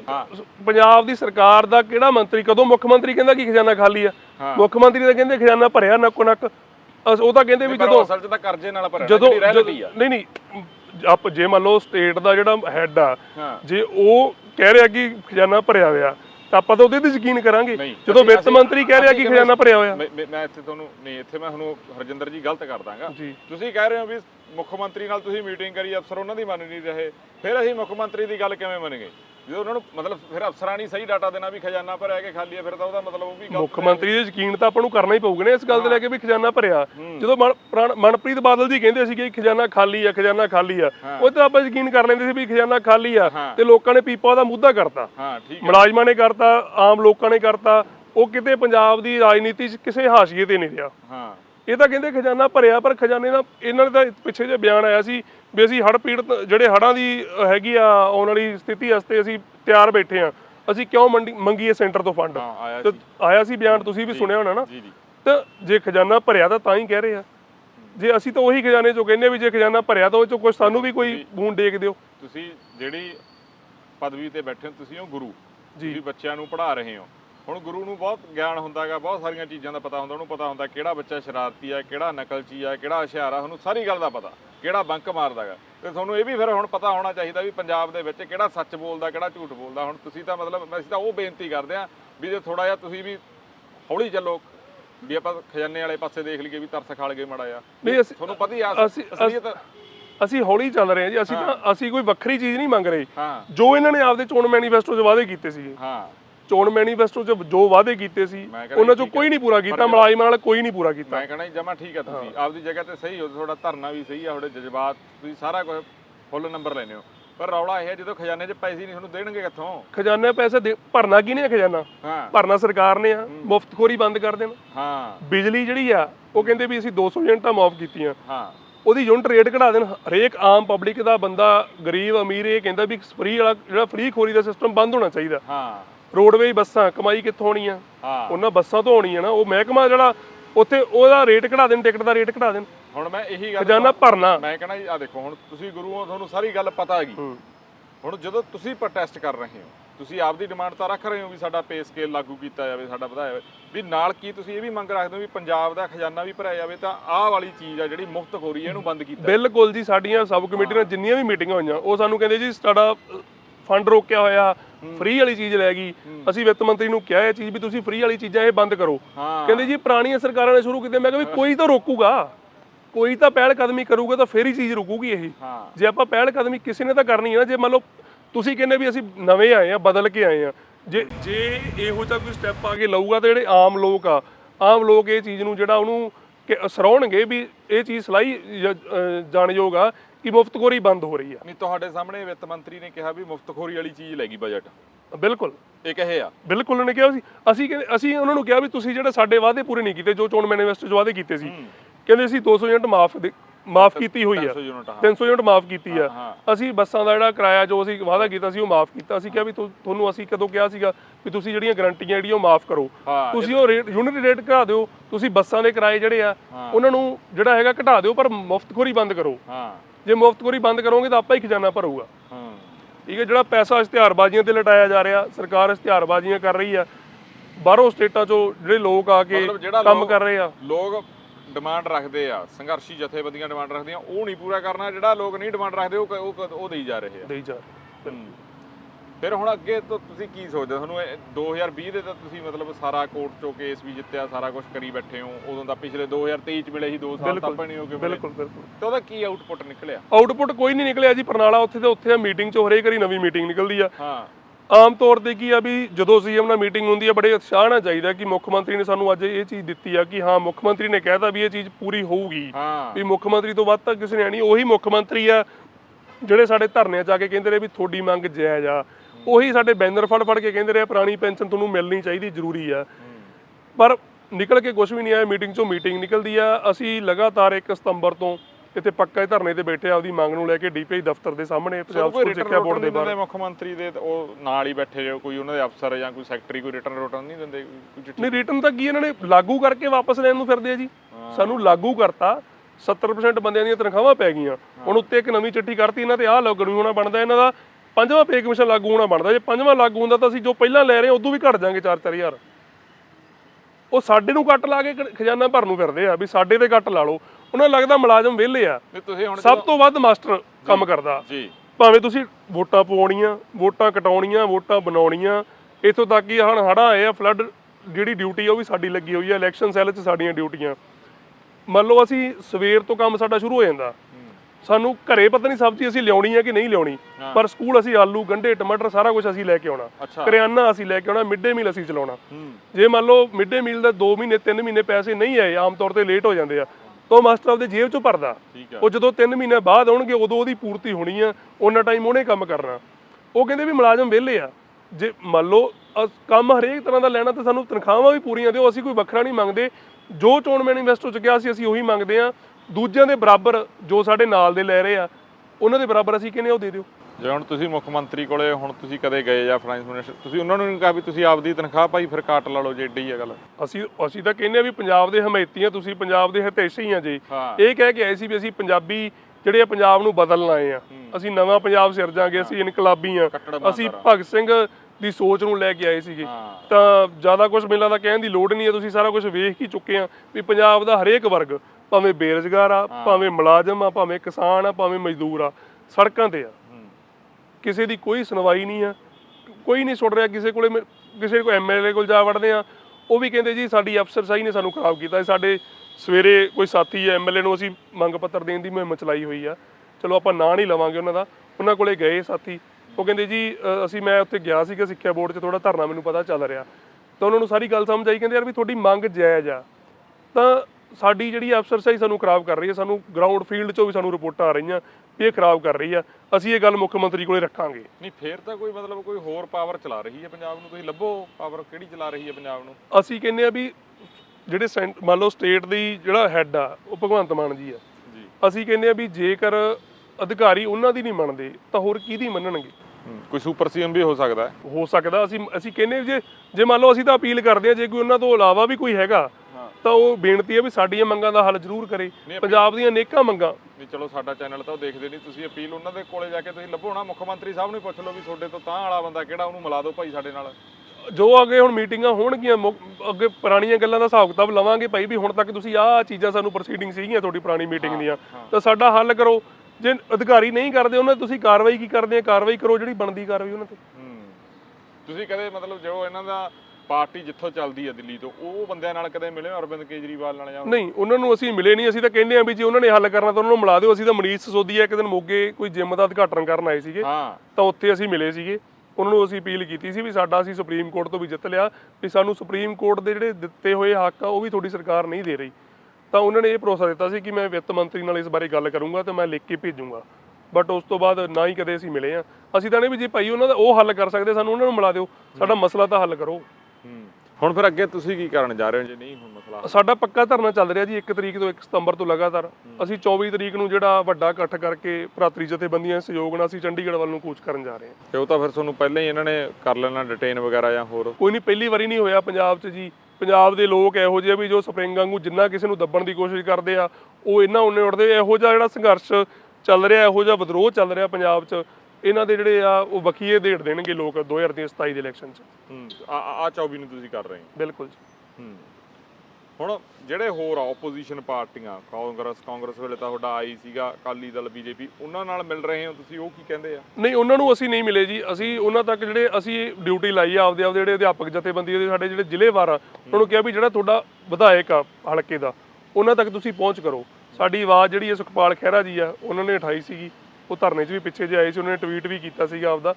ਪੰਜਾਬ ਦੀ ਸਰਕਾਰ ਦਾ ਕਿਹੜਾ ਮੰਤਰੀ ਕਦੋਂ ਮੁੱਖ ਮੰਤਰੀ ਕਹਿੰਦਾ ਕਿ ਖਜ਼ਾਨਾ ਖਾਲੀ ਆ। ਮੁੱਖ ਮੰਤਰੀ ਤਾਂ ਕਹਿੰਦੇ ਖਜ਼ਾਨਾ ਭਰਿਆ ਨੱਕੋ ਨੱਕ। ਉਹ ਤਾਂ ਕਹਿੰਦੇ ਵੀ ਜਦੋਂ ਅਸਲ 'ਚ ਤਾਂ ਕਰਜ਼ੇ ਨਾਲ ਭਰਿਆ ਜਦੋਂ ਆ। ਨਹੀਂ ਨਹੀਂ। ਆਪ ਜੇ ਮੰਨ ਲਓ ਸਟੇਟ ਦਾ ਜਿਹੜਾ ਹੈੱਡ ਆ ਜੇ ਉਹ ਕਹਿ ਰਿਹਾ ਕਿ ਖਜ਼ਾਨਾ ਭਰਿਆ ਹੋਇਆ ਤਾਂ ਆਪਾਂ ਤਾਂ ਉਹਦੇ ਤੇ ਯਕੀਨ ਕਰਾਂਗੇ। ਜਦੋਂ ਵਿੱਤ ਮੰਤਰੀ ਕਹਿ ਰਿਹਾ ਕਿ ਖਜ਼ਾਨਾ ਭਰਿਆ ਹੋਇਆ। ਮੈਂ ਇੱਥੇ ਤੁਹਾਨੂੰ ਨਹੀਂ ਇੱਥੇ ਮੈਂ ਤੁਹਾਨੂੰ ਹਰਜਿੰਦਰ ਜੀ ਗਲਤ ਕਰ ਦਾਂਗਾ। ਤੁਸੀਂ ਕਹਿ ਰਹੇ ਹੋ ਵੀ ਮੁੱਖ ਮੰਤਰੀ ਨਾਲ ਤੁਸੀਂ ਮੀਟਿੰਗ ਕਰੀ ਅਫਸਰ ਉਹਨਾਂ ਦੀ ਮੰਨ ਨਹੀਂ ਰਹੇ। ਫਿਰ ਅਸੀਂ ਮੁੱਖ ਮੰਤਰੀ ਦੀ ਗੱਲ ਕਿਵੇਂ ਮੰਨਾਂਗੇ ਜਦੋਂ ਉਹਨਾਂ ਨੂੰ ਮਤਲਬ ਫਿਰ ਅਫਸਰਾਂ ਨਹੀਂ ਸਹੀ ਡਾਟਾ ਦੇਣਾ ਵੀ ਖਜ਼ਾਨਾ ਭਰਿਆ ਕਿ ਖਾਲੀ ਹੈ ਫਿਰ ਤਾਂ ਉਹਦਾ ਮਤਲਬ ਉਹ ਵੀ ਗਲਤ ਮੁੱਖ ਮੰਤਰੀ ਦੇ ਯਕੀਨ ਤਾਂ ਆਪਾਂ ਨੂੰ ਕਰਨਾ ਹੀ ਪਊਗਾ ਨਾ ਇਸ ਗੱਲ ਤੇ ਲੈ ਕੇ ਵੀ ਖਜ਼ਾਨਾ ਭਰਿਆ। ਜਦੋਂ ਮਨਪ੍ਰੀਤ ਬਾਦਲ ਜੀ ਕਹਿੰਦੇ ਸੀਗੇ ਕਿ ਖਜ਼ਾਨਾ ਖਾਲੀ ਆ ਖਜ਼ਾਨਾ ਖਾਲੀ ਆ ਉਹ ਤਾਂ ਆਪਾਂ ਯਕੀਨ ਕਰ ਲੈਂਦੇ ਸੀ ਵੀ ਖਜ਼ਾਨਾ ਖਾਲੀ ਆ। ਤੇ ਲੋਕਾਂ ਨੇ ਪੀਪਾ ਉਹਦਾ ਮੁੱਦਾ ਕਰਤਾ। ਹਾਂ ਠੀਕ ਹੈ। ਮੁਲਾਜ਼ਮਾਂ ਨੇ ਕਰਤਾ ਆਮ ਲੋਕਾਂ ਨੇ ਕਰਤਾ ਉਹ ਕਿਤੇ ਪੰਜਾਬ ਦੀ ਰਾਜਨੀਤੀ 'ਚ ਕਿਸੇ ਹਾਸ਼ੀਏ ਤੇ ਨਹੀਂ ਰਿਹਾ। ਹਾਂ। ਇਹ ਤਾਂ ਕਹਿੰਦੇ ਖਜ਼ਾਨਾ ਭਰਿਆ ਪਰ ਖਜ਼ਾਨੇ ਦਾ ਇਹਨਾਂ ਦਾ ਪਿੱਛੇ ਜੇ ਬਿਆਨ ਆਇਆ ਸੀ ਵੀ ਅਸੀਂ ਹੜ੍ਹ ਪੀੜਤ ਜਿਹੜੇ ਹੜ੍ਹਾਂ ਦੀ ਹੈਗੀ ਆ ਆਉਣ ਵਾਲੀ ਸਥਿਤੀ ਵਾਸਤੇ ਅਸੀਂ ਤਿਆਰ ਬੈਠੇ ਆ ਅਸੀਂ ਕਿਉਂ ਮੰਗੀਏ ਸੈਂਟਰ ਤੋਂ ਫੰਡ? ਆਇਆ ਤੇ ਸੀ। ਆਇਆ ਸੀ ਬਿਆਨ ਤੁਸੀਂ ਵੀ ਸੁਣਿਆ ਹੋਣਾ ਨਾ? ਤਾਂ ਜੇ ਖਜ਼ਾਨਾ ਭਰਿਆ ਤਾਂ ਤਾਂ ਹੀ ਕਹਿ ਰਹੇ ਆ। ਜੇ ਅਸੀਂ ਤਾਂ ਉਹੀ ਖਜ਼ਾਨੇ ਚੋਂ ਕਹਿੰਦੇ ਵੀ ਜੇ ਖਜ਼ਾਨਾ ਭਰਿਆ ਤਾਂ ਉਹ ਚੋਂ ਕੁਝ ਸਾਨੂੰ ਵੀ ਕੋਈ ਬੂੰਦ ਡੇਕ ਦਿਓ। ਤੁਸੀਂ ਜਿਹੜੀ ਪਦਵੀ ਤੇ ਬੈਠੇ ਹੋ ਤੁਸੀਂ ਹੋ ਗੁਰੂ। ਜੀ। ਬੱਚਿਆਂ ਨੂੰ ਪੜ੍ਹਾ ਰਹੇ ਹੋ। ਹੁਣ ਗੁਰੂ ਨੂੰ ਬਹੁਤ ਗਿਆਨ ਹੁੰਦਾਗਾ ਬਹੁਤ ਸਾਰੀਆਂ ਚੀਜ਼ਾਂ ਦਾ ਪਤਾ ਹੁੰਦਾ ਉਹਨੂੰ ਪਤਾ ਹੁੰਦਾ ਕਿਹੜਾ ਬੱਚਾ ਸ਼ਰਾਰਤੀ ਆ ਕਿਹੜਾ ਨਕਲਚੀ ਆ ਕਿਹੜਾ ਹੁਸ਼ਿਆਰ ਆ ਉਹਨੂੰ ਸਾਰੀ ਗੱਲ ਦਾ ਪਤਾ ਕਿਹੜਾ ਬੰਕ ਮਾਰਦਾਗਾ ਤੇ ਤੁਹਾਨੂੰ ਇਹ ਵੀ ਫਿਰ ਹੁਣ ਪਤਾ ਹੋਣਾ ਚਾਹੀਦਾ ਵੀ ਪੰਜਾਬ ਦੇ ਵਿੱਚ ਕਿਹੜਾ ਸੱਚ ਬੋਲਦਾ ਕਿਹੜਾ ਝੂਠ ਬੋਲਦਾ। ਹੁਣ ਤੁਸੀਂ ਤਾਂ ਮਤਲਬ ਅਸੀਂ ਤਾਂ ਉਹ ਬੇਨਤੀ ਕਰਦੇ ਆ ਵੀ ਜੇ ਥੋੜਾ ਜਿਹਾ ਤੁਸੀਂ ਵੀ ਹੌਲੀ ਚੱਲੋ ਵੀ ਆਪਾਂ ਖਜ਼ਾਨੇ ਵਾਲੇ ਪਾਸੇ ਦੇਖ ਲਈਏ ਵੀ ਤਰਸ ਖਾਲ ਗਏ ਮੜਾ ਆ ਤੁਹਾਨੂੰ ਪਤਾ ਹੀ ਆ ਅਸੀਂ- ਅਸਲੀਅਤ ਅਸੀਂ ਹੌਲੀ ਚੱਲ ਰਹੇ ਹਾਂ ਜੀ ਅਸੀਂ ਤਾਂ ਅਸੀਂ ਕੋਈ ਵੱਖਰੀ ਚੀਜ਼ ਨਹੀਂ ਮੰਗ ਰਹੇ। ਹਾਂ। ਜੋ ਇਹਨਾਂ ਨੇ ਆਪਦੇ ਚੋਣ ਮੈਨੀਫੈਸਟੋ 'ਚ ਵਾਅਦੇ ਕੀਤੇ ਸੀ ਹਾਂ। ਚੋਣ ਮੈਨੀਫੈਸਟੋ 'ਚ ਜੋ ਵਾਅਦੇ ਕੀਤੇ ਸੀ ਉਹਨਾਂ 'ਚੋਂ ਕੋਈ। ਨਹੀਂ ਪੂਰਾ ਕੀਤਾ ਮੁਲਾਜ਼ਮਾਂ ਨਾਲ ਕੋਈ ਨਹੀਂ ਪੂਰਾ ਕੀਤਾ। ਮੈਂ ਕਹਣਾ ਜਮਾ ਠੀਕ ਹੈ ਤੁਸੀਂ। ਆਪਦੀ ਜਗ੍ਹਾ ਤੇ ਸਹੀ ਹੋ ਤੁਹਾਡਾ ਧਰਨਾ ਵੀ ਸਹੀ ਆ ਤੁਹਾਡੇ ਜਜ਼ਬਾਤ ਤੁਸੀਂ ਸਾਰਾ ਕੁਝ ਫੁੱਲ ਨੰਬਰ ਲੈਨੇ ਹੋ। ਪਰ ਰੌਲਾ ਇਹ ਹੈ ਜਦੋਂ ਖਜ਼ਾਨੇ 'ਚ ਪੈਸੇ ਨਹੀਂ ਤੁਹਾਨੂੰ ਦੇਣਗੇ ਕਿੱਥੋਂ? ਖਜ਼ਾਨੇ ਪੈਸੇ ਭਰਨਾ ਕੀ ਨੇ ਖਜ਼ਾਨਾ? ਭਰਨਾ ਸਰਕਾਰ ਨੇ ਆ ਮੁਫਤਖੋਰੀ ਬੰਦ ਕਰ ਦੇਣ। ਹਾਂ। ਬਿਜਲੀ ਜਿਹੜੀ ਆ ਉਹ ਕਹਿੰਦੇ ਵੀ ਅਸੀਂ 200 ਯੂਨਿਟਾਂ ਮਾਫ ਕੀਤੀਆਂ। ਹਾਂ। ਉਹਦੀ ਯੂਨਿਟ ਰੇਟ ਘਟਾ ਦੇਣ। ਹਰੇਕ ਆਮ ਪਬਲਿਕ ਦਾ ਬੰਦਾ ਗਰੀਬ ਅਮੀਰ ਇਹ ਕਹਿੰਦਾ ਵੀ ਫ੍ਰੀ ਵਾਲਾ ਜਿਹੜਾ ਫ੍ਰੀ ਖੋਰੀ ਦਾ ਸਿਸਟਮ ਬੰਦ ਹੋਣਾ ਚਾਹੀਦਾ। ਹਾਂ। ਰੋਡਵੇਜ ਬੱਸਾਂ ਕਮਾਈ ਕਿੱਥੋਂ ਹੋਣੀ ਆ? ਹਾਂ। ਉਹਨਾਂ ਬੱਸਾਂ ਤੋਂ ਹੋਣੀ ਆ ਨਾ ਉਹ ਮਹਿਕਮਾ ਜਿਹੜਾ ਉੱਥੇ ਉਹਦਾ ਰੇਟ ਘਟਾ ਦੇਣ ਟਿਕਟ ਦਾ ਰੇਟ ਘਟਾ ਦੇਣ। ਹੁਣ ਮੈਂ ਇਹੀ ਗੱਲ ਖਜ਼ਾਨਾ ਭਰਨਾ। ਮੈਂ ਕਹਣਾ ਆ ਦੇਖੋ ਹੁਣ ਤੁਸੀਂ ਗੁਰੂ ਹੋ ਤੁਹਾਨੂੰ ਸਾਰੀ ਗੱਲ ਪਤਾ ਹੈਗੀ। ਹੂੰ। ਹੁਣ ਜਦੋਂ ਤੁਸੀਂ ਪ੍ਰੋਟੈਸਟ ਕਰ ਰਹੇ ਹੋ ਤੁਸੀਂ ਆਪਦੀ ਡਿਮਾਂਡ ਤਾਂ ਰੱਖ ਰਹੇ ਹੋ ਵੀ ਸਾਡਾ ਪੇ ਸਕੇਲ ਲਾਗੂ ਕੀਤਾ ਜਾਵੇ ਸਾਡਾ ਵਧਾਇਆ ਜਾਵੇ। ਵੀ ਨਾਲ ਕੀ ਤੁਸੀਂ ਇਹ ਵੀ ਮੰਗ ਰੱਖਦੇ ਹੋ ਵੀ ਪੰਜਾਬ ਦਾ ਖਜ਼ਾਨਾ ਵੀ ਭਰਿਆ ਜਾਵੇ ਤਾਂ ਆਹ ਵਾਲੀ ਚੀਜ਼ ਆ ਜਿਹੜੀ ਮੁਫਤ ਖੋਰੀ ਇਹਨੂੰ ਬੰਦ ਕੀਤਾ ਬਿਲਕੁਲ ਜੀ ਸਾਡੀਆਂ ਸਬ ਕਮੇਟੀ ਨਾਲ ਜਿੰਨੀਆਂ ਵੀ ਮੀਟਿੰਗਾਂ ਹੋਈਆਂ ਉਹ ਸਾਨੂੰ ਕਹਿੰਦੇ ਜੀ ਸਾਡਾ ਫੰਡ ਰੋਕਿਆ ਹੋਇਆ ਫ੍ਰੀ ਵਾਲੀ ਚੀਜ਼ ਲੈ ਗਈ। ਅਸੀਂ ਵਿੱਤ ਮੰਤਰੀ ਨੂੰ ਕਿਹਾ ਇਹ ਚੀਜ਼ ਵੀ ਤੁਸੀਂ ਫ੍ਰੀ ਵਾਲੀ ਚੀਜ਼ਾਂ ਇਹ ਬੰਦ ਕਰੋ। ਕਹਿੰਦੇ ਜੀ ਪੁਰਾਣੀਆਂ ਸਰਕਾਰਾਂ ਨੇ ਸ਼ੁਰੂ ਕੀਤੇ। ਮੈਂ ਕਿਹਾ ਵੀ ਕੋਈ ਤਾਂ ਰੋਕੂਗਾ। ਕੋਈ ਤਾਂ ਪਹਿਲ ਕਦਮੀ ਕਰੂਗਾ ਤਾਂ ਫੇਰ ਹੀ ਚੀਜ਼ ਰੁਕੂਗੀ ਇਹ। ਜੇ ਆਪਾਂ ਪਹਿਲ ਕਦਮੀ ਕਿਸੇ ਨੇ ਤਾਂ ਕਰਨੀ ਹੈ ਨਾ ਜੇ ਮੰਨ ਲਓ ਤੁਸੀਂ ਕਹਿੰਦੇ ਵੀ ਅਸੀਂ ਨਵੇਂ ਆਏ ਆ ਬਦਲ ਕੇ ਆਏ ਆ ਜੇ ਜੇ ਇਹੋ ਜਿਹਾ ਕੋਈ ਸਟੈਪ ਆ ਕੇ ਲਊਗਾ ਤਾਂ ਜਿਹੜੇ ਆਮ ਲੋਕ ਆ ਆਮ ਲੋਕ ਇਹ ਚੀਜ਼ ਨੂੰ ਜਿਹੜਾ ਉਹਨੂੰ ਕਿ ਸਰਾਉਣਗੇ ਵੀ ਇਹ ਚੀਜ਼ ਸਲਾਈ ਜਾਣਯੋਗ ਆ। ਕਿ ਮੁਫਤਖੋਰੀ ਬੰਦ ਹੋ ਰਹੀ ਆ। ਨਹੀਂ ਤੁਹਾਡੇ ਸਾਹਮਣੇ ਵਿੱਤ ਮੰਤਰੀ ਨੇ ਕਿਹਾ ਵੀ ਮੁਫਤਖੋਰੀ ਵਾਲੀ ਚੀਜ਼ ਲੈ ਗਈ ਬਜਟ ਬਿਲਕੁਲ। ਇਹ ਕਹੇ ਆ। ਬਿਲਕੁਲ ਉਹਨੇ ਕਿਹਾ ਸੀ। ਅਸੀਂ ਕਹਿੰਦੇ ਅਸੀਂ ਉਹਨਾਂ ਨੂੰ ਕਿਹਾ ਵੀ ਤੁਸੀਂ ਜਿਹੜੇ ਸਾਡੇ ਵਾਅਦੇ ਪੂਰੇ ਨਹੀਂ ਕੀਤੇ ਜੋ ਚੋਣ ਮੈਨੀਫੈਸਟੋ 'ਚ ਵਾਅਦੇ ਕੀਤੇ ਸੀ। ਕਹਿੰਦੇ ਅਸੀਂ 200 ਯੂਨਿਟ ਮਾਫ ਮਾਫ ਕੀਤੀ ਹੋਈ ਆ। 300 ਯੂਨਿਟ ਹਾਂ। 300 ਯੂਨਿਟ ਮਾਫ ਕੀਤੀ ਆ। ਹਾਂ। ਅਸੀਂ ਬੱਸਾਂ ਦਾ ਜਿਹੜਾ ਕਿਰਾਇਆ ਜੋ ਅਸੀਂ ਵਾਅਦਾ ਕੀਤਾ ਸੀ ਉਹ ਮਾਫ ਕੀਤਾ। ਅਸੀਂ ਕਿਹਾ ਵੀ ਤੁਹਾਨੂੰ ਅਸੀਂ ਕਦੋਂ ਕਿਹਾ ਸੀਗਾ ਵੀ ਤੁਸੀਂ ਜਿਹੜੀਆਂ ਗਰੰਟੀਆਂ ਜਿਹੜੀਆਂ ਉਹ ਮਾਫ ਕਰੋ। ਹਾਂ, ਤੁਸੀਂ ਉਹ ਰੇਟ ਯੂਨਿਟ ਰੇਟ ਘਟਾ ਦਿਓ। ਤੁਸੀਂ ਬੱਸਾਂ ਦੇ ਕਿਰਾਏ ਜਿਹੜੇ ਆ ਉਹਨਾਂ ਨੂੰ ਜਿਹੜਾ ਹੈਗਾ ਘਟਾ ਦਿਓ ਪਰ ਮੁਫਤਖੋਰੀ ਬੰਦ ਕਰੋ। ਹਾਂ। ਜੇ ਮੁਫਤਖੋਰੀ ਬੰਦ ਕਰੋਗੇ ਤਾਂ ਆਪਾ ਹੀ ਖਜ਼ਾਨਾ ਭਰੂਗਾ। ਹਾਂ। ਠੀਕ ਹੈ ਜਿਹੜਾ ਪੈਸਾ ਇਸ਼ਤਿਹਾਰਬਾਜ਼ੀਆਂ ਤੇ ਲਟਾਇਆ ਜਾ ਰਿਹਾ ਸਰਕਾਰ ਇਸ਼ਤਿਹਾਰਬਾਜ਼ੀਆਂ ਕਰ ਰਹੀ ਆ। ਬਾਹਰੋਂ ਸਟੇਟਾਂ ਚੋਂ ਜਿਹੜੇ ਲੋਕ ਆ ਕੇ ਕੰਮ ਕਰ ਰਹੇ ਆ। ਲੋਕ ਡਿਮਾਂਡ ਰੱਖਦੇ ਆ ਸੰਘਰਸ਼ੀ ਜਥੇਬੰਦੀਆਂ ਡਿਮਾਂਡ ਰੱਖਦੀਆਂ ਉਹ ਨਹੀਂ ਪੂਰਾ ਕਰਨਾ ਜਿਹੜਾ ਲੋਕ ਨਹੀਂ ਡਿਮਾਂਡ ਰੱਖਦੇ ਉਹ ਉਹ ਦੇਈ ਜਾ ਰਹੇ ਆ। ਦੇਈ ਜਾ ਫਿਰ ਹੁਣ ਅੱਗੇ ਤੋਂ ਤੁਸੀਂ ਕੀ ਸੋਚਦੇ ਹੋ? ਤੁਹਾਨੂੰ ਇਹ 2020 ਦੇ ਤਾਂ ਤੁਸੀਂ ਮਤਲਬ ਸਾਰਾ ਕੋਰਟ ਚੋਂ ਕੇਸ ਵੀ ਜਿੱਤਿਆ ਸਾਰਾ ਕੁਝ ਕਰੀ ਬੈਠੇ ਹੋ। ਉਦੋਂ ਦਾ ਪਿਛਲੇ 2023 ਚ ਮਿਲੇ ਸੀ 2 ਸਾਲ ਤਾਂ ਬਿਲਕੁਲ ਪਣੀ ਹੋ ਗਏ ਬਿਲਕੁਲ ਬਿਲਕੁਲ। ਤੇ ਉਹਦਾ ਕੀ ਆਊਟਪੁੱਟ ਨਿਕਲਿਆ? ਆਊਟਪੁੱਟ ਕੋਈ ਨਹੀਂ ਨਿਕਲਿਆ ਜੀ ਪ੍ਰਣਾਲਾ। ਉੱਥੇ ਤੇ ਉੱਥੇ ਆ ਮੀਟਿੰਗ 'ਚ ਹਰੇਕ ਵਾਰੀ ਨਵੀਂ ਮੀਟਿੰਗ ਨਿਕਲਦੀ ਆ। ਹਾਂ। ਆਮ ਤੌਰ ਤੇ ਕੀ ਆ ਵੀ ਜਦੋਂ ਸੀਐਮ ਨਾਲ ਮੀਟਿੰਗ ਹੁੰਦੀ ਆ ਬੜੇ ਉਤਸ਼ਾਹ ਨਾਲ ਚਾਹੀਦਾ ਕਿ ਮੁੱਖ ਮੰਤਰੀ ਨੇ ਸਾਨੂੰ ਅੱਜ ਇਹ ਚੀਜ਼ ਦਿੱਤੀ ਆ ਕਿ ਹਾਂ ਮੁੱਖ ਮੰਤਰੀ ਨੇ ਕਹਿਤਾ ਵੀ ਇਹ ਚੀਜ਼ ਪੂਰੀ ਹੋਊਗੀ। ਹਾਂ। ਵੀ ਮੁੱਖ ਮੰਤਰੀ ਤੋਂ ਵੱਧ ਤਾਂ ਕਿਸੇ ਨੇ ਨਹੀਂ ਉਹੀ ਮੁੱਖ ਮੰਤਰੀ ਆ ਜਿਹੜੇ ਸਾਡੇ ਧਰਨਿਆਂ 'ਚ ਆ ਕੇ ਕਹਿੰਦੇ ਰਹੇ ਵੀ ਤੁਹਾਡੀ ਮੰਗ ਜਾਇਜ਼ ਆ। ਉਹੀ ਸਾਡੇ ਬੈਨਰ ਫੜ ਫੜ ਕੇ ਕਹਿੰਦੇ ਰਹੇ ਪੁਰਾਣੀ ਪੈਨਸ਼ਨ ਤੁਹਾਨੂੰ ਮਿਲਣੀ ਚਾਹੀਦੀ ਜ਼ਰੂਰੀ ਆ। ਪਰ ਨਿਕਲ ਕੇ ਕੁਝ ਵੀ ਨਹੀਂ ਆਇਆ ਮੀਟਿੰਗ ਚੋਂ ਮੀਟਿੰਗ ਨਿਕਲਦੀ ਆ। ਅਸੀਂ ਲਗਾਤਾਰ 1 ਸਤੰਬਰ ਤੋਂ ਇੱਥੇ ਪੱਕਾ ਹੀ ਧਰਨੇ ਤੇ ਬੈਠੇ ਆ ਮੰਗ ਨੂੰ ਲੈ ਕੇ ਡੀਪੀਆਈ ਦਫ਼ਤਰ ਦੇ ਸਾਹਮਣੇ ਪੰਜਾਬ ਸਕੂਲ ਸਿੱਖਿਆ ਬੋਰਡ ਦੇ ਬਾਹਰ। ਮੁੱਖ ਮੰਤਰੀ ਦੇ ਉਹ ਨਾਲ ਹੀ ਬੈਠੇ ਜੋ ਕੋਈ ਉਹਨਾਂ ਦੇ ਅਫਸਰ ਜਾਂ ਕੋਈ ਸੈਕਟਰੀ ਕੋਈ ਰਿਟਰਨ ਰਿਟਰਨ ਨਹੀਂ ਦਿੰਦੇ ਕੋਈ ਚਿੱਠੀ? ਨਹੀਂ ਰਿਟਰਨ ਤਾਂ ਕੀ ਇਹਨਾਂ ਨੇ ਲਾਗੂ ਕਰਕੇ ਵਾਪਸ ਲੈਣ ਨੂੰ ਫਿਰਦੇ ਆ ਜੀ। ਸਾਨੂੰ ਲਾਗੂ ਕਰਤਾ 70% ਬੰਦਿਆਂ ਦੀਆਂ ਤਨਖਾਹਾਂ ਪੈ ਗਈਆਂ। ਹੁਣ ਉੱਤੇ ਇੱਕ ਨਵੀਂ ਚਿੱਠੀ ਕਰਤੀ ਇਹਨਾਂ ਤੇ ਆਹ ਲੱਗਣੀ ਹੋਣਾ ਬਣਦਾ ਇਹਨਾਂ ਦਾ ਪੰਜਵਾਂ ਪੇ ਕਮਿਸ਼ਨ ਲਾਗੂ ਹੋਣਾ ਬਣਦਾ। ਜੇ ਪੰਜਵਾਂ ਲਾਗੂ ਹੁੰਦਾ ਤਾਂ ਅਸੀਂ ਜੋ ਪਹਿਲਾਂ ਲੈ ਰਹੇ ਹਾਂ ਉਦੋਂ ਵੀ ਘਟ ਜਾਾਂਗੇ 4-4000 ਉਹ ਸਾਡੇ ਨੂੰ ਕੱਟ ਲਾ ਕੇ ਖਜ਼ਾਨਾ ਭਰਨ ਨੂੰ ਫਿਰਦੇ ਆ ਵੀ ਸਾਡੇ ਤੇ ਕੱਟ ਲਾ ਲਓ। ਉਹਨਾਂ ਨੂੰ ਲੱਗਦਾ ਮੁਲਾਜ਼ਮ ਵਿਹਲੇ ਆ। ਸਭ ਤੋਂ ਵੱਧ ਮਾਸਟਰ ਕੰਮ ਕਰਦਾ। ਜੀ। ਭਾਵੇਂ ਤੁਸੀਂ ਵੋਟਾਂ ਪਵਾਉਣੀਆਂ ਵੋਟਾਂ ਕਟਾਉਣੀਆਂ ਵੋਟਾਂ ਬਣਾਉਣੀਆਂ ਇੱਥੋਂ ਤੱਕ ਕਿ ਹੁਣ ਹੜ੍ਹ ਆਏ ਆ ਫਲੱਡ ਜਿਹੜੀ ਡਿਊਟੀ ਆ ਉਹ ਵੀ ਸਾਡੀ ਲੱਗੀ ਹੋਈ ਆ। ਇਲੈਕਸ਼ਨ ਸੈੱਲ 'ਚ ਸਾਡੀਆਂ ਡਿਊਟੀਆਂ ਮੰਨ ਲਓ ਅਸੀਂ ਸਵੇਰ ਤੋਂ ਕੰਮ ਸਾਡਾ ਸ਼ੁਰੂ ਹੋ ਜਾਂਦਾ। ਸਾਨੂੰ ਘਰੇ ਪਤਾ ਨਹੀਂ ਸਬਜ਼ੀ ਅਸੀਂ ਲਿਆਉਣੀ ਹੈ ਕਿ ਨਹੀਂ ਲਿਆਉਣੀ ਪਰ ਸਕੂਲ ਅਸੀਂ ਆਲੂ ਗੰਢੇ ਟਮਾਟਰ ਸਾਰਾ ਕੁਝ ਅਸੀਂ ਲੈ ਕੇ ਆਉਣਾ। ਕਰਿਆਨਾ ਅਸੀਂ ਲੈ ਕੇ ਆਉਣਾ ਮਿਡ ਮੀਲ ਅਸੀਂ ਚਲਾਉਣਾ। ਜੇ ਮੰਨ ਲਓ ਮਿਡ ਮੀਲ ਦਾ 2 ਮਹੀਨੇ 3 ਮਹੀਨੇ ਪੈਸੇ ਨਹੀਂ ਆਏ ਆਮ ਤੌਰ ਤੇ ਲੇਟ ਹੋ ਜਾਂਦੇ ਆ ਤਾਂ ਮਾਸਟਰ ਆਪਦੇ ਜੇਬ ਚੋਂ ਭਰਦਾ। ਉਹ ਜਦੋਂ 3 ਮਹੀਨੇ ਬਾਅਦ ਆਉਣਗੇ ਉਦੋਂ ਉਹਦੀ ਪੂਰਤੀ ਹੋਣੀ ਆ ਉਹਨਾਂ ਟਾਈਮ ਉਹਨੇ ਕੰਮ ਕਰਨਾ। ਉਹ ਕਹਿੰਦੇ ਵੀ ਮੁਲਾਜ਼ਮ ਵਿਹਲੇ ਆ। ਜੇ ਮੰਨ ਲਓ ਕੰਮ ਹਰੇਕ ਤਰ੍ਹਾਂ ਦਾ ਲੈਣਾ ਤੇ ਸਾਨੂੰ ਤਨਖਾਹਾਂ ਵੀ ਪੂਰੀਆਂ ਦਿਓ ਅਸੀਂ ਕੋਈ ਵੱਖਰਾ ਨਹੀਂ ਮੰਗਦੇ। ਜੋ ਚੋਣ ਮੈਨੀਫੈਸਟੋ ਚ ਗਿਆ ਸੀ ਅਸੀਂ ਉਹੀ ਮੰਗਦੇ ਆ। ਦੂਜਿਆਂ ਦੇ ਬਰਾਬਰ ਜੋ ਸਾਡੇ ਨਾਲ ਦੇ ਲੈ ਰਹੇ ਆ ਉਹਨਾਂ ਦੇ ਬਰਾਬਰ ਅਸੀਂ ਕਹਿੰਦੇ ਉਹ ਦੇ ਦਿਓ। ਜੇ ਹੁਣ ਤੁਸੀਂ ਮੁੱਖ ਮੰਤਰੀ ਕੋਲੇ ਹੁਣ ਤੁਸੀਂ ਕਦੇ ਗਏ ਜਾਂ ਫਾਈਨੈਂਸ ਮਿਨਿਸਟਰ ਤੁਸੀਂ ਉਹਨਾਂ ਨੂੰ ਨਹੀਂ ਕਿਹਾ ਵੀ ਤੁਸੀਂ ਆਪਦੀ ਤਨਖਾਹ ਭਾਈ ਫਿਰ ਕਾਟ ਲਾ ਲਓ ਜੇ ਏਡੀ ਆ ਗੱਲ। ਅਸੀਂ ਅਸੀਂ ਤਾਂ ਕਹਿੰਦੇ ਆ ਵੀ ਪੰਜਾਬ ਦੇ ਹਮਾਇਤੀ ਆ ਤੁਸੀਂ ਪੰਜਾਬ ਦੇ ਹਿਤੈਸ਼ੀ ਆ ਜੀ। ਇਹ ਕਹਿ ਕੇ ਆਏ ਸੀ ਵੀ ਅਸੀਂ ਪੰਜਾਬੀ ਜਿਹੜੇ ਆ ਪੰਜਾਬ ਨੂੰ ਬਦਲਣ ਆਏ ਆ। ਅਸੀਂ ਨਵਾਂ ਪੰਜਾਬ ਸਿਰਜਾਂਗੇ ਅਸੀਂ ਇਨਕਲਾਬੀ ਆ। ਅਸੀਂ ਭਗਤ ਸਿੰਘ ਦੀ ਸੋਚ ਨੂੰ ਲੈ ਕੇ ਆਏ ਸੀਗੇ। ਤਾਂ ਜ਼ਿਆਦਾ ਕੁਝ ਮਿਲਾਂ ਦਾ ਕਹਿਣ ਦੀ ਲੋੜ ਨਹੀਂ ਹੈ ਤੁਸੀਂ ਸਾਰਾ ਕੁਝ ਵੇਖ ਹੀ ਚੁੱਕੇ ਆ ਵੀ ਪੰਜਾਬ ਦਾ ਹਰੇਕ ਵਰਗ ਭਾਵੇਂ ਬੇਰੁਜ਼ਗਾਰ ਆ ਭਾਵੇਂ ਮੁਲਾਜ਼ਮ ਆ ਭਾਵੇਂ ਕਿਸਾਨ ਆ ਭਾਵੇਂ ਮਜ਼ਦੂਰ ਆ ਸੜਕਾਂ ਤੇ ਆ। ਹੂੰ। ਕਿਸੇ ਦੀ ਕੋਈ ਸੁਣਵਾਈ ਨਹੀਂ ਆ। ਕੋਈ ਨਹੀਂ ਸੁਣ ਰਿਹਾ ਕਿਸੇ ਕੋਲੇ ਕਿਸੇ ਕੋ ਐਮਐਲਏ ਕੋਲ ਜਾ ਵੜਦੇ ਆ। ਉਹ ਵੀ ਕਹਿੰਦੇ ਜੀ ਸਾਡੀ ਅਫਸਰਸ਼ਾਹੀ ਨੇ ਸਾਨੂੰ ਖਰਾਬ ਕੀਤਾ। ਸਾਡੇ ਸਵੇਰੇ ਕੋਈ ਸਾਥੀ ਐਮਐਲਏ ਨੂੰ ਅਸੀਂ ਮੰਗ ਪੱਤਰ ਦੇਣ ਦੀ ਮੁਹਿੰਮ ਚਲਾਈ ਹੋਈ ਆ। ਚਲੋ ਆਪਾਂ ਨਾਂ ਨਹੀਂ ਲਵਾਂਗੇ ਉਹਨਾਂ ਦਾ। ਉਹਨਾਂ ਕੋਲੇ ਗਏ ਸਾਥੀ। ਉਹ ਕਹਿੰਦੇ ਜੀ ਅਸੀਂ ਮੈਂ ਉੱਥੇ ਗਿਆ ਸੀਗਾ ਸਿੱਖਿਆ ਬੋਰਡ 'ਚ ਥੋੜਾ ਧਰਨਾ ਮੈਨੂੰ ਪਤਾ ਚੱਲ ਰਿਹਾ। ਤਾਂ ਉਹਨਾਂ ਨੂੰ ਸਾਰੀ ਗੱਲ ਸਮਝ ਆਈ ਕਹਿੰਦੇ ਯਾਰ ਵੀ ਤੁਹਾਡੀ ਮੰਗ ਜਾਇਜ਼ ਆ। ਤਾਂ ਸਾਡੀ ਜਿਹੜੀ ਅਫਸਰਸ਼ਾਹੀ ਸਾਨੂੰ ਖਰਾਬ ਕਰ ਰਹੀ ਹੈ ਸਾਨੂੰ ਗਰਾਊਂਡ ਫੀਲਡ 'ਚੋਂ ਵੀ ਸਾਨੂੰ ਰਿਪੋਰਟਾਂ ਆ ਰਹੀਆਂ ਵੀ ਇਹ ਖਰਾਬ ਕਰ ਰਹੀ ਆ ਅਸੀਂ ਇਹ ਗੱਲ ਮੁੱਖ ਮੰਤਰੀ ਕੋਲੇ ਰੱਖਾਂਗੇ। ਨਹੀਂ ਫੇਰ ਤਾਂ ਕੋਈ ਮਤਲਬ ਕੋਈ ਹੋਰ ਪਾਵਰ ਚਲਾ ਰਹੀ ਹੈ ਪੰਜਾਬ ਨੂੰ ਤੁਸੀਂ ਲੱਭੋ ਪਾਵਰ ਕਿਹੜੀ ਚਲਾ ਰਹੀ ਹੈ ਪੰਜਾਬ ਨੂੰ? ਅਸੀਂ ਕਹਿੰਦੇ ਆ ਵੀ ਜਿਹੜੇ ਸੈਂਟ- ਮੰਨ ਲਓ ਸਟੇਟ ਦੀ ਜਿਹੜਾ ਹੈੱਡ ਆ ਉਹ ਭਗਵੰਤ ਮਾਨ ਜੀ ਆ। ਜੀ। ਅਸੀਂ ਕਹਿੰਦੇ ਆ ਵੀ ਜੇਕਰ ਅਧਿਕਾਰੀ ਉਹਨਾਂ ਦੀ ਨਹੀਂ ਮੰਨਦੇ ਤਾਂ ਹੋਰ ਕਿਹਦੀ ਮੰਨਣਗੇ? ਕੋਈ ਸੁਪਰ ਸੀਐਮ ਵੀ ਹੋ ਸਕਦਾ ਹੈ। ਹੋ ਸਕਦਾ ਅਸੀਂ ਅਸੀਂ ਕਹਿੰਦੇ ਜੇ ਜੇ ਮੰਨ ਲਓ ਅਸੀਂ ਤਾਂ ਅਪੀਲ ਕਰਦੇ ਆ ਜੇ ਕੋਈ ਉਹਨਾਂ ਤੋਂ ਇਲਾਵਾ ਵੀ ਕੋਈ ਹੈਗਾ ਤਾਂ ਉਹ ਬੇਨਤੀ ਹੈ ਵੀ ਸਾਡੀਆਂ ਮੰਗਾਂ ਦਾ ਹੱਲ ਜ਼ਰੂਰ ਕਰੇ। ਪੰਜਾਬ ਦੀਆਂ ਨੇਕਾਂ ਮੰਗਾਂ। ਨਹੀਂ ਚਲੋ ਸਾਡਾ ਚੈਨਲ ਤਾਂ ਉਹ ਦੇਖਦੇ ਨਹੀਂ ਤੁਸੀਂ ਅਪੀਲ ਉਹਨਾਂ ਦੇ ਕੋਲੇ ਜਾ ਕੇ ਤੁਸੀਂ ਲੱਭੋ ਨਾ। ਮੁੱਖ ਮੰਤਰੀ ਸਾਹਿਬ ਨੂੰ ਪੁੱਛ ਲਓ ਵੀ ਤੁਹਾਡੇ ਤੋਂ ਤਾਂ ਵਾਲਾ ਬੰਦਾ ਕਿਹੜਾ ਉਹਨੂੰ ਮਿਲਾ ਦਿਓ ਭਾਈ ਸਾਡੇ ਨਾਲ। ਜੋ ਅੱਗੇ ਹੁਣ ਮੀਟਿੰਗਾਂ ਹੋਣਗੀਆਂ ਅੱਗੇ ਪੁਰਾਣੀਆਂ ਗੱਲਾਂ ਦਾ ਹਿਸਾਬ ਕਿਤਾਬ ਲਵਾਂਗੇ ਭਾਈ ਵੀ ਹੁਣ ਤੱਕ ਤੁਸੀਂ ਆਹ ਚੀਜ਼ਾਂ ਸਾਨੂੰ ਪ੍ਰੋਸੀਡਿੰਗ ਸੀਗੀਆਂ ਤੁਹਾਡੀ ਪੁਰਾਣੀ ਮੀਟਿੰਗ ਦੀਆਂ। ਤਾਂ ਸਾਡਾ ਹੱਲ ਕਰੋ। ਜੇ ਅਧਿਕਾਰੀ ਨਹੀਂ ਕਰਦੇ ਉਹਨਾਂ ਤੁਸੀਂ ਕਾਰਵਾਈ ਕੀ ਕਰਦੇ ਆ? ਕਾਰਵਾਈ ਕਰੋ ਜਿਹੜੀ ਬਣਦੀ ਕਾਰਵਾਈ ਉਹਨਾਂ ਤੇ। ਤੁਸੀਂ ਕਦੇ ਮਤਲਬ ਜੋ ਇਹਨਾਂ ਦਾ ਪਾਰਟੀ ਜਿੱਥੋਂ ਚੱਲਦੀ ਹੈ ਦਿੱਲੀ ਤੋਂ ਉਹ ਬੰਦਿਆਂ ਨਾਲ ਕਦੇ ਮਿਲੇ ਹੋ ਅਰਵਿੰਦ ਕੇਜਰੀਵਾਲ ਨਾਲ ਜਾਂ ਨਹੀਂ ਉਹਨਾਂ ਨੂੰ ਅਸੀਂ ਮਿਲੇ ਨਹੀਂ ਅਸੀਂ ਤਾਂ ਕਹਿੰਦੇ ਆ ਵੀ ਜੇ ਉਹਨਾਂ ਨੇ ਹੱਲ ਕਰਨਾ ਤਾਂ ਉਹਨਾਂ ਨੂੰ ਮਿਲਾ ਦਿਓ ਅਸੀਂ ਤਾਂ ਮਨੀਸ਼ ਸਸੋਦੀਆ ਇੱਕ ਦਿਨ ਮੋਗੇ ਕੋਈ ਜਿਮ ਦਾ ਉਦਘਾਟਨ ਕਰਨ ਆਏ ਸੀਗੇ ਤਾਂ ਉੱਥੇ ਅਸੀਂ ਮਿਲੇ ਸੀਗੇ। ਉਹਨਾਂ ਨੂੰ ਅਸੀਂ ਅਪੀਲ ਕੀਤੀ ਸੀ ਵੀ ਸਾਡਾ ਅਸੀਂ ਸੁਪਰੀਮ ਕੋਰਟ ਤੋਂ ਵੀ ਜਿੱਤ ਲਿਆ ਵੀ ਸਾਨੂੰ ਸੁਪਰੀਮ ਕੋਰਟ ਦੇ ਜਿਹੜੇ ਦਿੱਤੇ ਹੋਏ ਹੱਕ ਆ ਉਹ ਵੀ ਤੁਹਾਡੀ ਸਰਕਾਰ ਨਹੀਂ ਦੇ ਰਹੀ। ਤਾਂ ਉਹਨਾਂ ਨੇ ਇਹ ਭਰੋਸਾ ਦਿੱਤਾ ਸੀ ਕਿ ਮੈਂ ਵਿੱਤ ਮੰਤਰੀ ਨਾਲ ਇਸ ਬਾਰੇ ਗੱਲ ਕਰੂੰਗਾ ਤੇ ਮੈਂ ਲਿਖ ਕੇ ਭੇਜੂੰਗਾ। ਬਟ ਉਸ ਤੋਂ ਬਾਅਦ ਨਾ ਹੀ ਕਦੇ ਅਸੀਂ ਮਿਲੇ ਆ ਅਸੀਂ ਤਾਂ ਨਹੀਂ ਵੀ ਜੇ ਭਾਈ ਉਹਨਾਂ ਦਾ ਉਹ ਹੱਲ ਕਰ ਸਕਦੇ ਸਾਨੂੰ ਉਹਨਾਂ ਨੂੰ ਮਿਲਾ ਦਿਓ। ਸਾਡਾ ਮਸਲਾ ਤਾਂ ਹੱਲ ਕਰੋ। ਹੁਣ ਫਿਰ ਅੱਗੇ ਤੁਸੀਂ ਕੀ ਕਰਨ ਜਾ ਰਹੇ ਹੋ ਜੇ ਨਹੀਂ ਹੁਣ ਮਸਲਾ ਸਾਡਾ ਪੱਕਾ ਧਰਨਾ ਚੱਲ ਰਿਹਾ ਜੀ 1 ਤਰੀਕ ਤੋਂ 1 ਸਤੰਬਰ ਤੋਂ ਲਗਾਤਾਰ। ਅਸੀਂ 24 ਤਰੀਕ ਨੂੰ ਜਿਹੜਾ ਵੱਡਾ ਇਕੱਠ ਕਰਕੇ ਭਰਾਤਰੀ ਜਥੇਬੰਦੀਆਂ ਦੇ ਸਹਿਯੋਗ ਨਾਲ ਅਸੀਂ ਚੰਡੀਗੜ੍ਹ ਵੱਲ ਨੂੰ ਕੂਚ ਕਰਨ ਜਾ ਰਹੇ ਹਾਂ। ਤੇ ਉਹ ਤਾਂ ਫਿਰ ਤੁਹਾਨੂੰ ਪਹਿਲਾਂ ਹੀ ਇਹਨਾਂ ਨੇ ਕਰ ਲੈਣਾ ਡਿਟੇਨ ਵਗੈਰਾ ਜਾਂ ਹੋਰ? ਕੋਈ ਨਹੀਂ ਪਹਿਲੀ ਵਾਰੀ ਨਹੀਂ ਹੋਇਆ ਪੰਜਾਬ 'ਚ ਜੀ। ਪੰਜਾਬ ਦੇ ਲੋਕ ਇਹੋ ਜਿਹੇ ਵੀ ਜੋ ਸਪਰਿੰਗ ਵਾਂਗੂ ਜਿੰਨਾ ਕਿਸੇ ਨੂੰ ਦੱਬਣ ਦੀ ਕੋਸ਼ਿਸ਼ ਕਰਦੇ ਆ ਉਹ ਇਹਨਾਂ ਉਹਨੇ ਉੱਡਦੇ ਇਹੋ ਜਿਹਾ ਜਿਹੜਾ ਸੰਘਰਸ਼ ਚੱਲ ਰਿਹਾ ਇਹੋ ਜਿਹਾ ਵਿਦਰੋਹ ਚੱਲ ਰਿਹਾ ਪੰਜਾਬ 'ਚ। ਇਹਨਾਂ ਦੇ ਜਿਹੜੇ ਆ ਉਹ ਵਕੀਏ ਦੇੜ ਦੇਣਗੇ ਲੋਕ 2027 ਦੇ ਇਲੈਕਸ਼ਨ 'ਚ। ਹੂੰ ਆ ਆ 24 ਨੂੰ ਤੁਸੀਂ ਕਰ ਰਹੇ। ਹੋ ਬਿਲਕੁਲ ਜੀ। ਹੂੰ। ਹੁਣ ਜਿਹੜੇ ਹੋਰ ਆ ਆਪੋਜੀਸ਼ਨ ਪਾਰਟੀਆਂ ਕਾਂਗਰਸ ਕਾਂਗਰਸ ਵੇਲੇ ਤਾਂ ਤੁਹਾਡਾ ਆਈ ਸੀਗਾ ਅਕਾਲੀ ਦਲ ਬੀਜੇਪੀ ਉਹਨਾਂ ਨਾਲ ਮਿਲ ਰਹੇ ਹੋ ਤੁਸੀਂ ਉਹ ਕੀ ਕਹਿੰਦੇ ਆ? ਨਹੀਂ ਉਹਨਾਂ ਨੂੰ ਅਸੀਂ ਨਹੀਂ ਮਿਲੇ ਜੀ। ਅਸੀਂ ਉਹਨਾਂ ਤੱਕ ਜਿਹੜੇ ਅਸੀਂ ਡਿਊਟੀ ਲਾਈ ਆ ਆਪਦੇ ਆਪਦੇ ਜਿਹੜੇ ਅਧਿਆਪਕ ਜਥੇਬੰਦੀ ਦੇ ਸਾਡੇ ਜਿਹੜੇ ਜ਼ਿਲ੍ਹੇਵਾਰ ਆ ਉਹਨਾਂ ਨੂੰ ਕਿਹਾ ਵੀ ਜਿਹੜਾ ਤੁਹਾਡਾ ਵਿਧਾਇਕ ਆ ਹਲਕੇ ਦਾ ਉਹਨਾਂ ਤੱਕ ਤੁਸੀਂ ਪਹੁੰਚ ਕਰੋ। ਸਾਡੀ ਆਵਾਜ਼ ਜਿਹੜੀ ਹੈ ਸੁਖਪਾਲ ਖਹਿਰਾ ਜੀ ਆ ਉਹਨਾਂ ਨੇ ਉਠਾਈ ਸੀਗੀ। ਉਹ ਧਰਨੇ 'ਚ ਵੀ ਪਿੱਛੇ ਜੇ ਆਏ ਸੀ ਉਹਨਾਂ ਨੇ ਟਵੀਟ ਵੀ ਕੀਤਾ ਸੀਗਾ ਆਪਦਾ।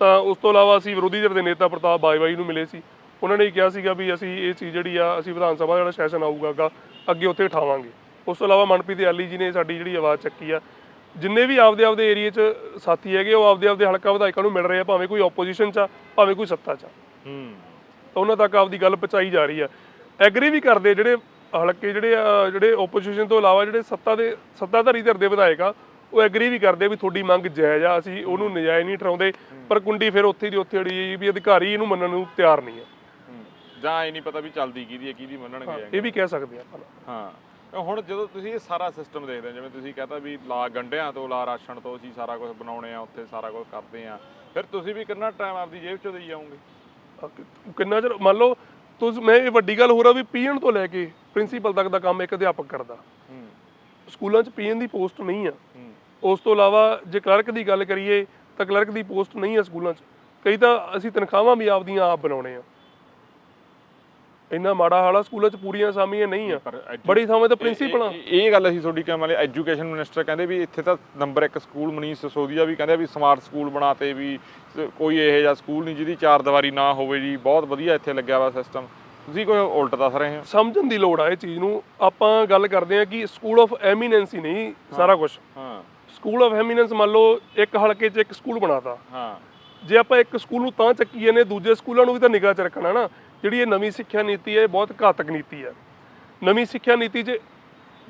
ਤਾਂ ਉਸ ਤੋਂ ਇਲਾਵਾ ਅਸੀਂ ਵਿਰੋਧੀ ਧਿਰ ਦੇ ਨੇਤਾ ਪ੍ਰਤਾਪ ਬਾਜਵਾਈ ਨੂੰ ਮਿਲੇ ਸੀ। ਉਹਨਾਂ ਨੇ ਕਿਹਾ ਸੀਗਾ ਵੀ ਅਸੀਂ ਇਹ ਚੀਜ਼ ਜਿਹੜੀ ਆ ਅਸੀਂ ਵਿਧਾਨ ਸਭਾ ਦਾ ਜਿਹੜਾ ਸੈਸ਼ਨ ਆਊਗਾ ਗਾ ਅੱਗੇ ਉੱਥੇ ਉਠਾਵਾਂਗੇ ਉਸ ਤੋਂ ਇਲਾਵਾ ਮਨਪ੍ਰੀਤ ਐਲੀ ਜੀ ਨੇ ਸਾਡੀ ਜਿਹੜੀ ਆਵਾਜ਼ ਚੱਕੀ ਆ। ਜਿੰਨੇ ਵੀ ਆਪਦੇ ਆਪਦੇ ਏਰੀਏ 'ਚ ਸਾਥੀ ਹੈਗੇ ਉਹ ਆਪਦੇ ਆਪਦੇ ਹਲਕਾ ਵਿਧਾਇਕਾਂ ਨੂੰ ਮਿਲ ਰਹੇ ਆ ਭਾਵੇਂ ਕੋਈ ਆਪੋਜੀਸ਼ਨ 'ਚ ਆ ਭਾਵੇਂ ਕੋਈ ਸੱਤਾ 'ਚ ਆ। ਹੂੰ। ਤਾਂ ਉਹਨਾਂ ਤੱਕ ਆਪਦੀ ਗੱਲ ਪਹੁੰਚਾਈ ਜਾ ਰਹੀ ਆ। ਐਗਰੀ ਵੀ ਕਰਦੇ ਜਿਹੜੇ ਹਲਕੇ ਜਿਹੜੇ ਆ ਜਿਹੜੇ ਆਪੋਜੀਸ਼ਨ ਤੋਂ ਇਲਾਵਾ ਜਿਹੜੇ ਸੱਤਾ ਦੇ ਸੱਤਾਧਾਰੀ ਧਿਰ ਦੇ ਵਿਧਾਇਕ ਆ ਉਹ ਐਗਰੀ ਵੀ ਕਰਦੇ ਵੀ ਤੁਹਾਡੀ ਮੰਗ ਜਾਇਜ਼ ਆ ਅਸੀਂ ਉਹਨੂੰ ਨਜਾਇਜ਼ ਨਹੀਂ ਠਰਾਉਂਦੇ ਪਰ ਕੁੰਡੀ ਫਿਰ ਉੱਥੇ ਦੀ ਉੱਥੇ ਅੜੀ ਵੀ ਅਧਿਕਾਰੀ ਇਹਨੂੰ ਮੰਨਣ ਨੂੰ ਤਿਆਰ ਨਹੀਂ ਆ। ਜਾਂ ਇਹ ਨਹੀਂ ਪਤਾ ਵੀ ਚੱਲਦੀ ਕਿਹਦੀ ਹੈ ਕਿਹਦੀ ਮੰਨਣਗੇ ਇਹ ਵੀ ਕਹਿ ਸਕਦੇ ਆ ਆਪਾਂ ਹਾਂ। ਹੁਣ ਜਦੋਂ ਤੁਸੀਂ ਇਹ ਸਾਰਾ ਸਿਸਟਮ ਦੇਖਦੇ ਜਿਵੇਂ ਤੁਸੀਂ ਕਹਤਾ ਵੀ ਲਾ ਗੰਡਿਆਂ ਤੋਂ ਲਾ ਰਾਸ਼ਨ ਤੋਂ ਅਸੀਂ ਸਾਰਾ ਕੁਝ ਬਣਾਉਣੇ ਆ ਉੱਥੇ ਸਾਰਾ ਕੁਝ ਕਰਦੇ ਆ। ਫਿਰ ਤੁਸੀਂ ਵੀ ਕਿੰਨਾ ਟਾਈਮ ਆਪਦੀ ਜੇਬ ਚੋਂ ਦੇਈ ਜਾਓਗੇ? ਕਿੰਨਾ ਚਿਰ ਮੰਨ ਲਓ ਤੁਸੀਂ ਮੈਂ ਇਹ ਵੱਡੀ ਗੱਲ ਹੋ ਰਿਹਾ ਵੀ ਪੀਐਨ ਤੋਂ ਲੈ ਕੇ ਪ੍ਰਿੰਸੀਪਲ ਤੱਕ ਦਾ ਕੰਮ ਇੱਕ ਅਧਿਆਪਕ ਕਰਦਾ। ਸਕੂਲਾਂ 'ਚ ਪੀਐਨ ਦੀ ਪੋਸਟ ਨਹੀਂ ਆ। ਉਸ ਤੋਂ ਇਲਾਵਾ ਜੇ ਕਲਰਕ ਦੀ ਗੱਲ ਕਰੀਏ ਤਾਂ ਕਲਰਕ ਦੀ ਪੋਸਟ ਨਹੀਂ ਆ ਸਕੂਲਾਂ 'ਚ। ਕਈ ਤਾਂ ਅਸੀਂ ਤਨਖਾਹਾਂ ਵੀ ਆਪਦੀਆਂ ਆਪ ਬਣਾਉਣੇ ਆ। ਇੰਨਾ ਮਾੜਾ ਹਾਲ ਸਕੂਲਾਂ 'ਚ ਪੂਰੀਆਂ ਅਸਾਮੀਆਂ ਨਹੀਂ ਆ। ਬੜੀ ਥਾਵਾਂ ਤੇ ਪ੍ਰਿੰਸੀਪਲ ਆ। ਇਹ- ਗੱਲ ਅਸੀਂ ਤੁਹਾਡੀ ਕਹਿਣ ਵਾਲੇ ਐਜੂਕੇਸ਼ਨ ਮਿਨਿਸਟਰ ਕਹਿੰਦੇ ਵੀ ਇੱਥੇ ਤਾਂ ਨੰਬਰ 1 ਸਕੂਲ ਮਨੀਸ਼ ਸਸੋਦੀਆ ਵੀ ਕਹਿੰਦੇ ਵੀ ਸਮਾਰਟ ਸਕੂਲ ਬਣਾਤੇ ਵੀ ਕੋਈ ਇਹੋ ਜਿਹਾ ਸਕੂਲ ਨਹੀਂ ਜਿਹਦੀ ਚਾਰ ਦੀਵਾਰੀ ਨਾ ਹੋਵੇ ਜੀ। ਬਹੁਤ ਵਧੀਆ ਇੱਥੇ ਲੱਗਿਆ ਵਾ ਸਿਸਟਮ ਤੁਸੀਂ ਕੋਈ ਉਲਟ ਦੱਸ ਰਹੇ ਹੋ? ਸਮਝਣ ਦੀ ਲੋੜ ਆ ਇਹ ਚੀਜ਼ ਨੂੰ। ਆਪਾਂ ਗੱਲ ਕਰਦੇ ਆ ਕਿ ਸਕੂਲ ਆਫ ਐਮੀਨੈਂਸੀ ਨਹੀਂ ਸਾਰਾ ਕੁਝ ਹਾਂ। ਸਕੂਲ ਆਫ ਐਮੀਨੈਂਸ ਮੰਨ ਲਓ ਇੱਕ ਹਲਕੇ 'ਚ ਇੱਕ ਸਕੂਲ ਬਣਾਤਾ। ਹਾਂ। ਜੇ ਆਪਾਂ ਇੱਕ ਸਕੂਲ ਨੂੰ ਤਾਂ ਚੱਕੀਏ ਨੇ ਦੂਜੇ ਸਕੂਲਾਂ ਨੂੰ ਵੀ ਤਾਂ ਨਿਗਾਹ 'ਚ ਰੱਖਣਾ ਨਾ। ਜਿਹੜੀ ਇਹ ਨਵੀਂ ਸਿੱਖਿਆ ਨੀਤੀ ਹੈ ਇਹ ਬਹੁਤ ਘਾਤਕ ਨੀਤੀ ਹੈ। ਨਵੀਂ ਸਿੱਖਿਆ ਨੀਤੀ 'ਚ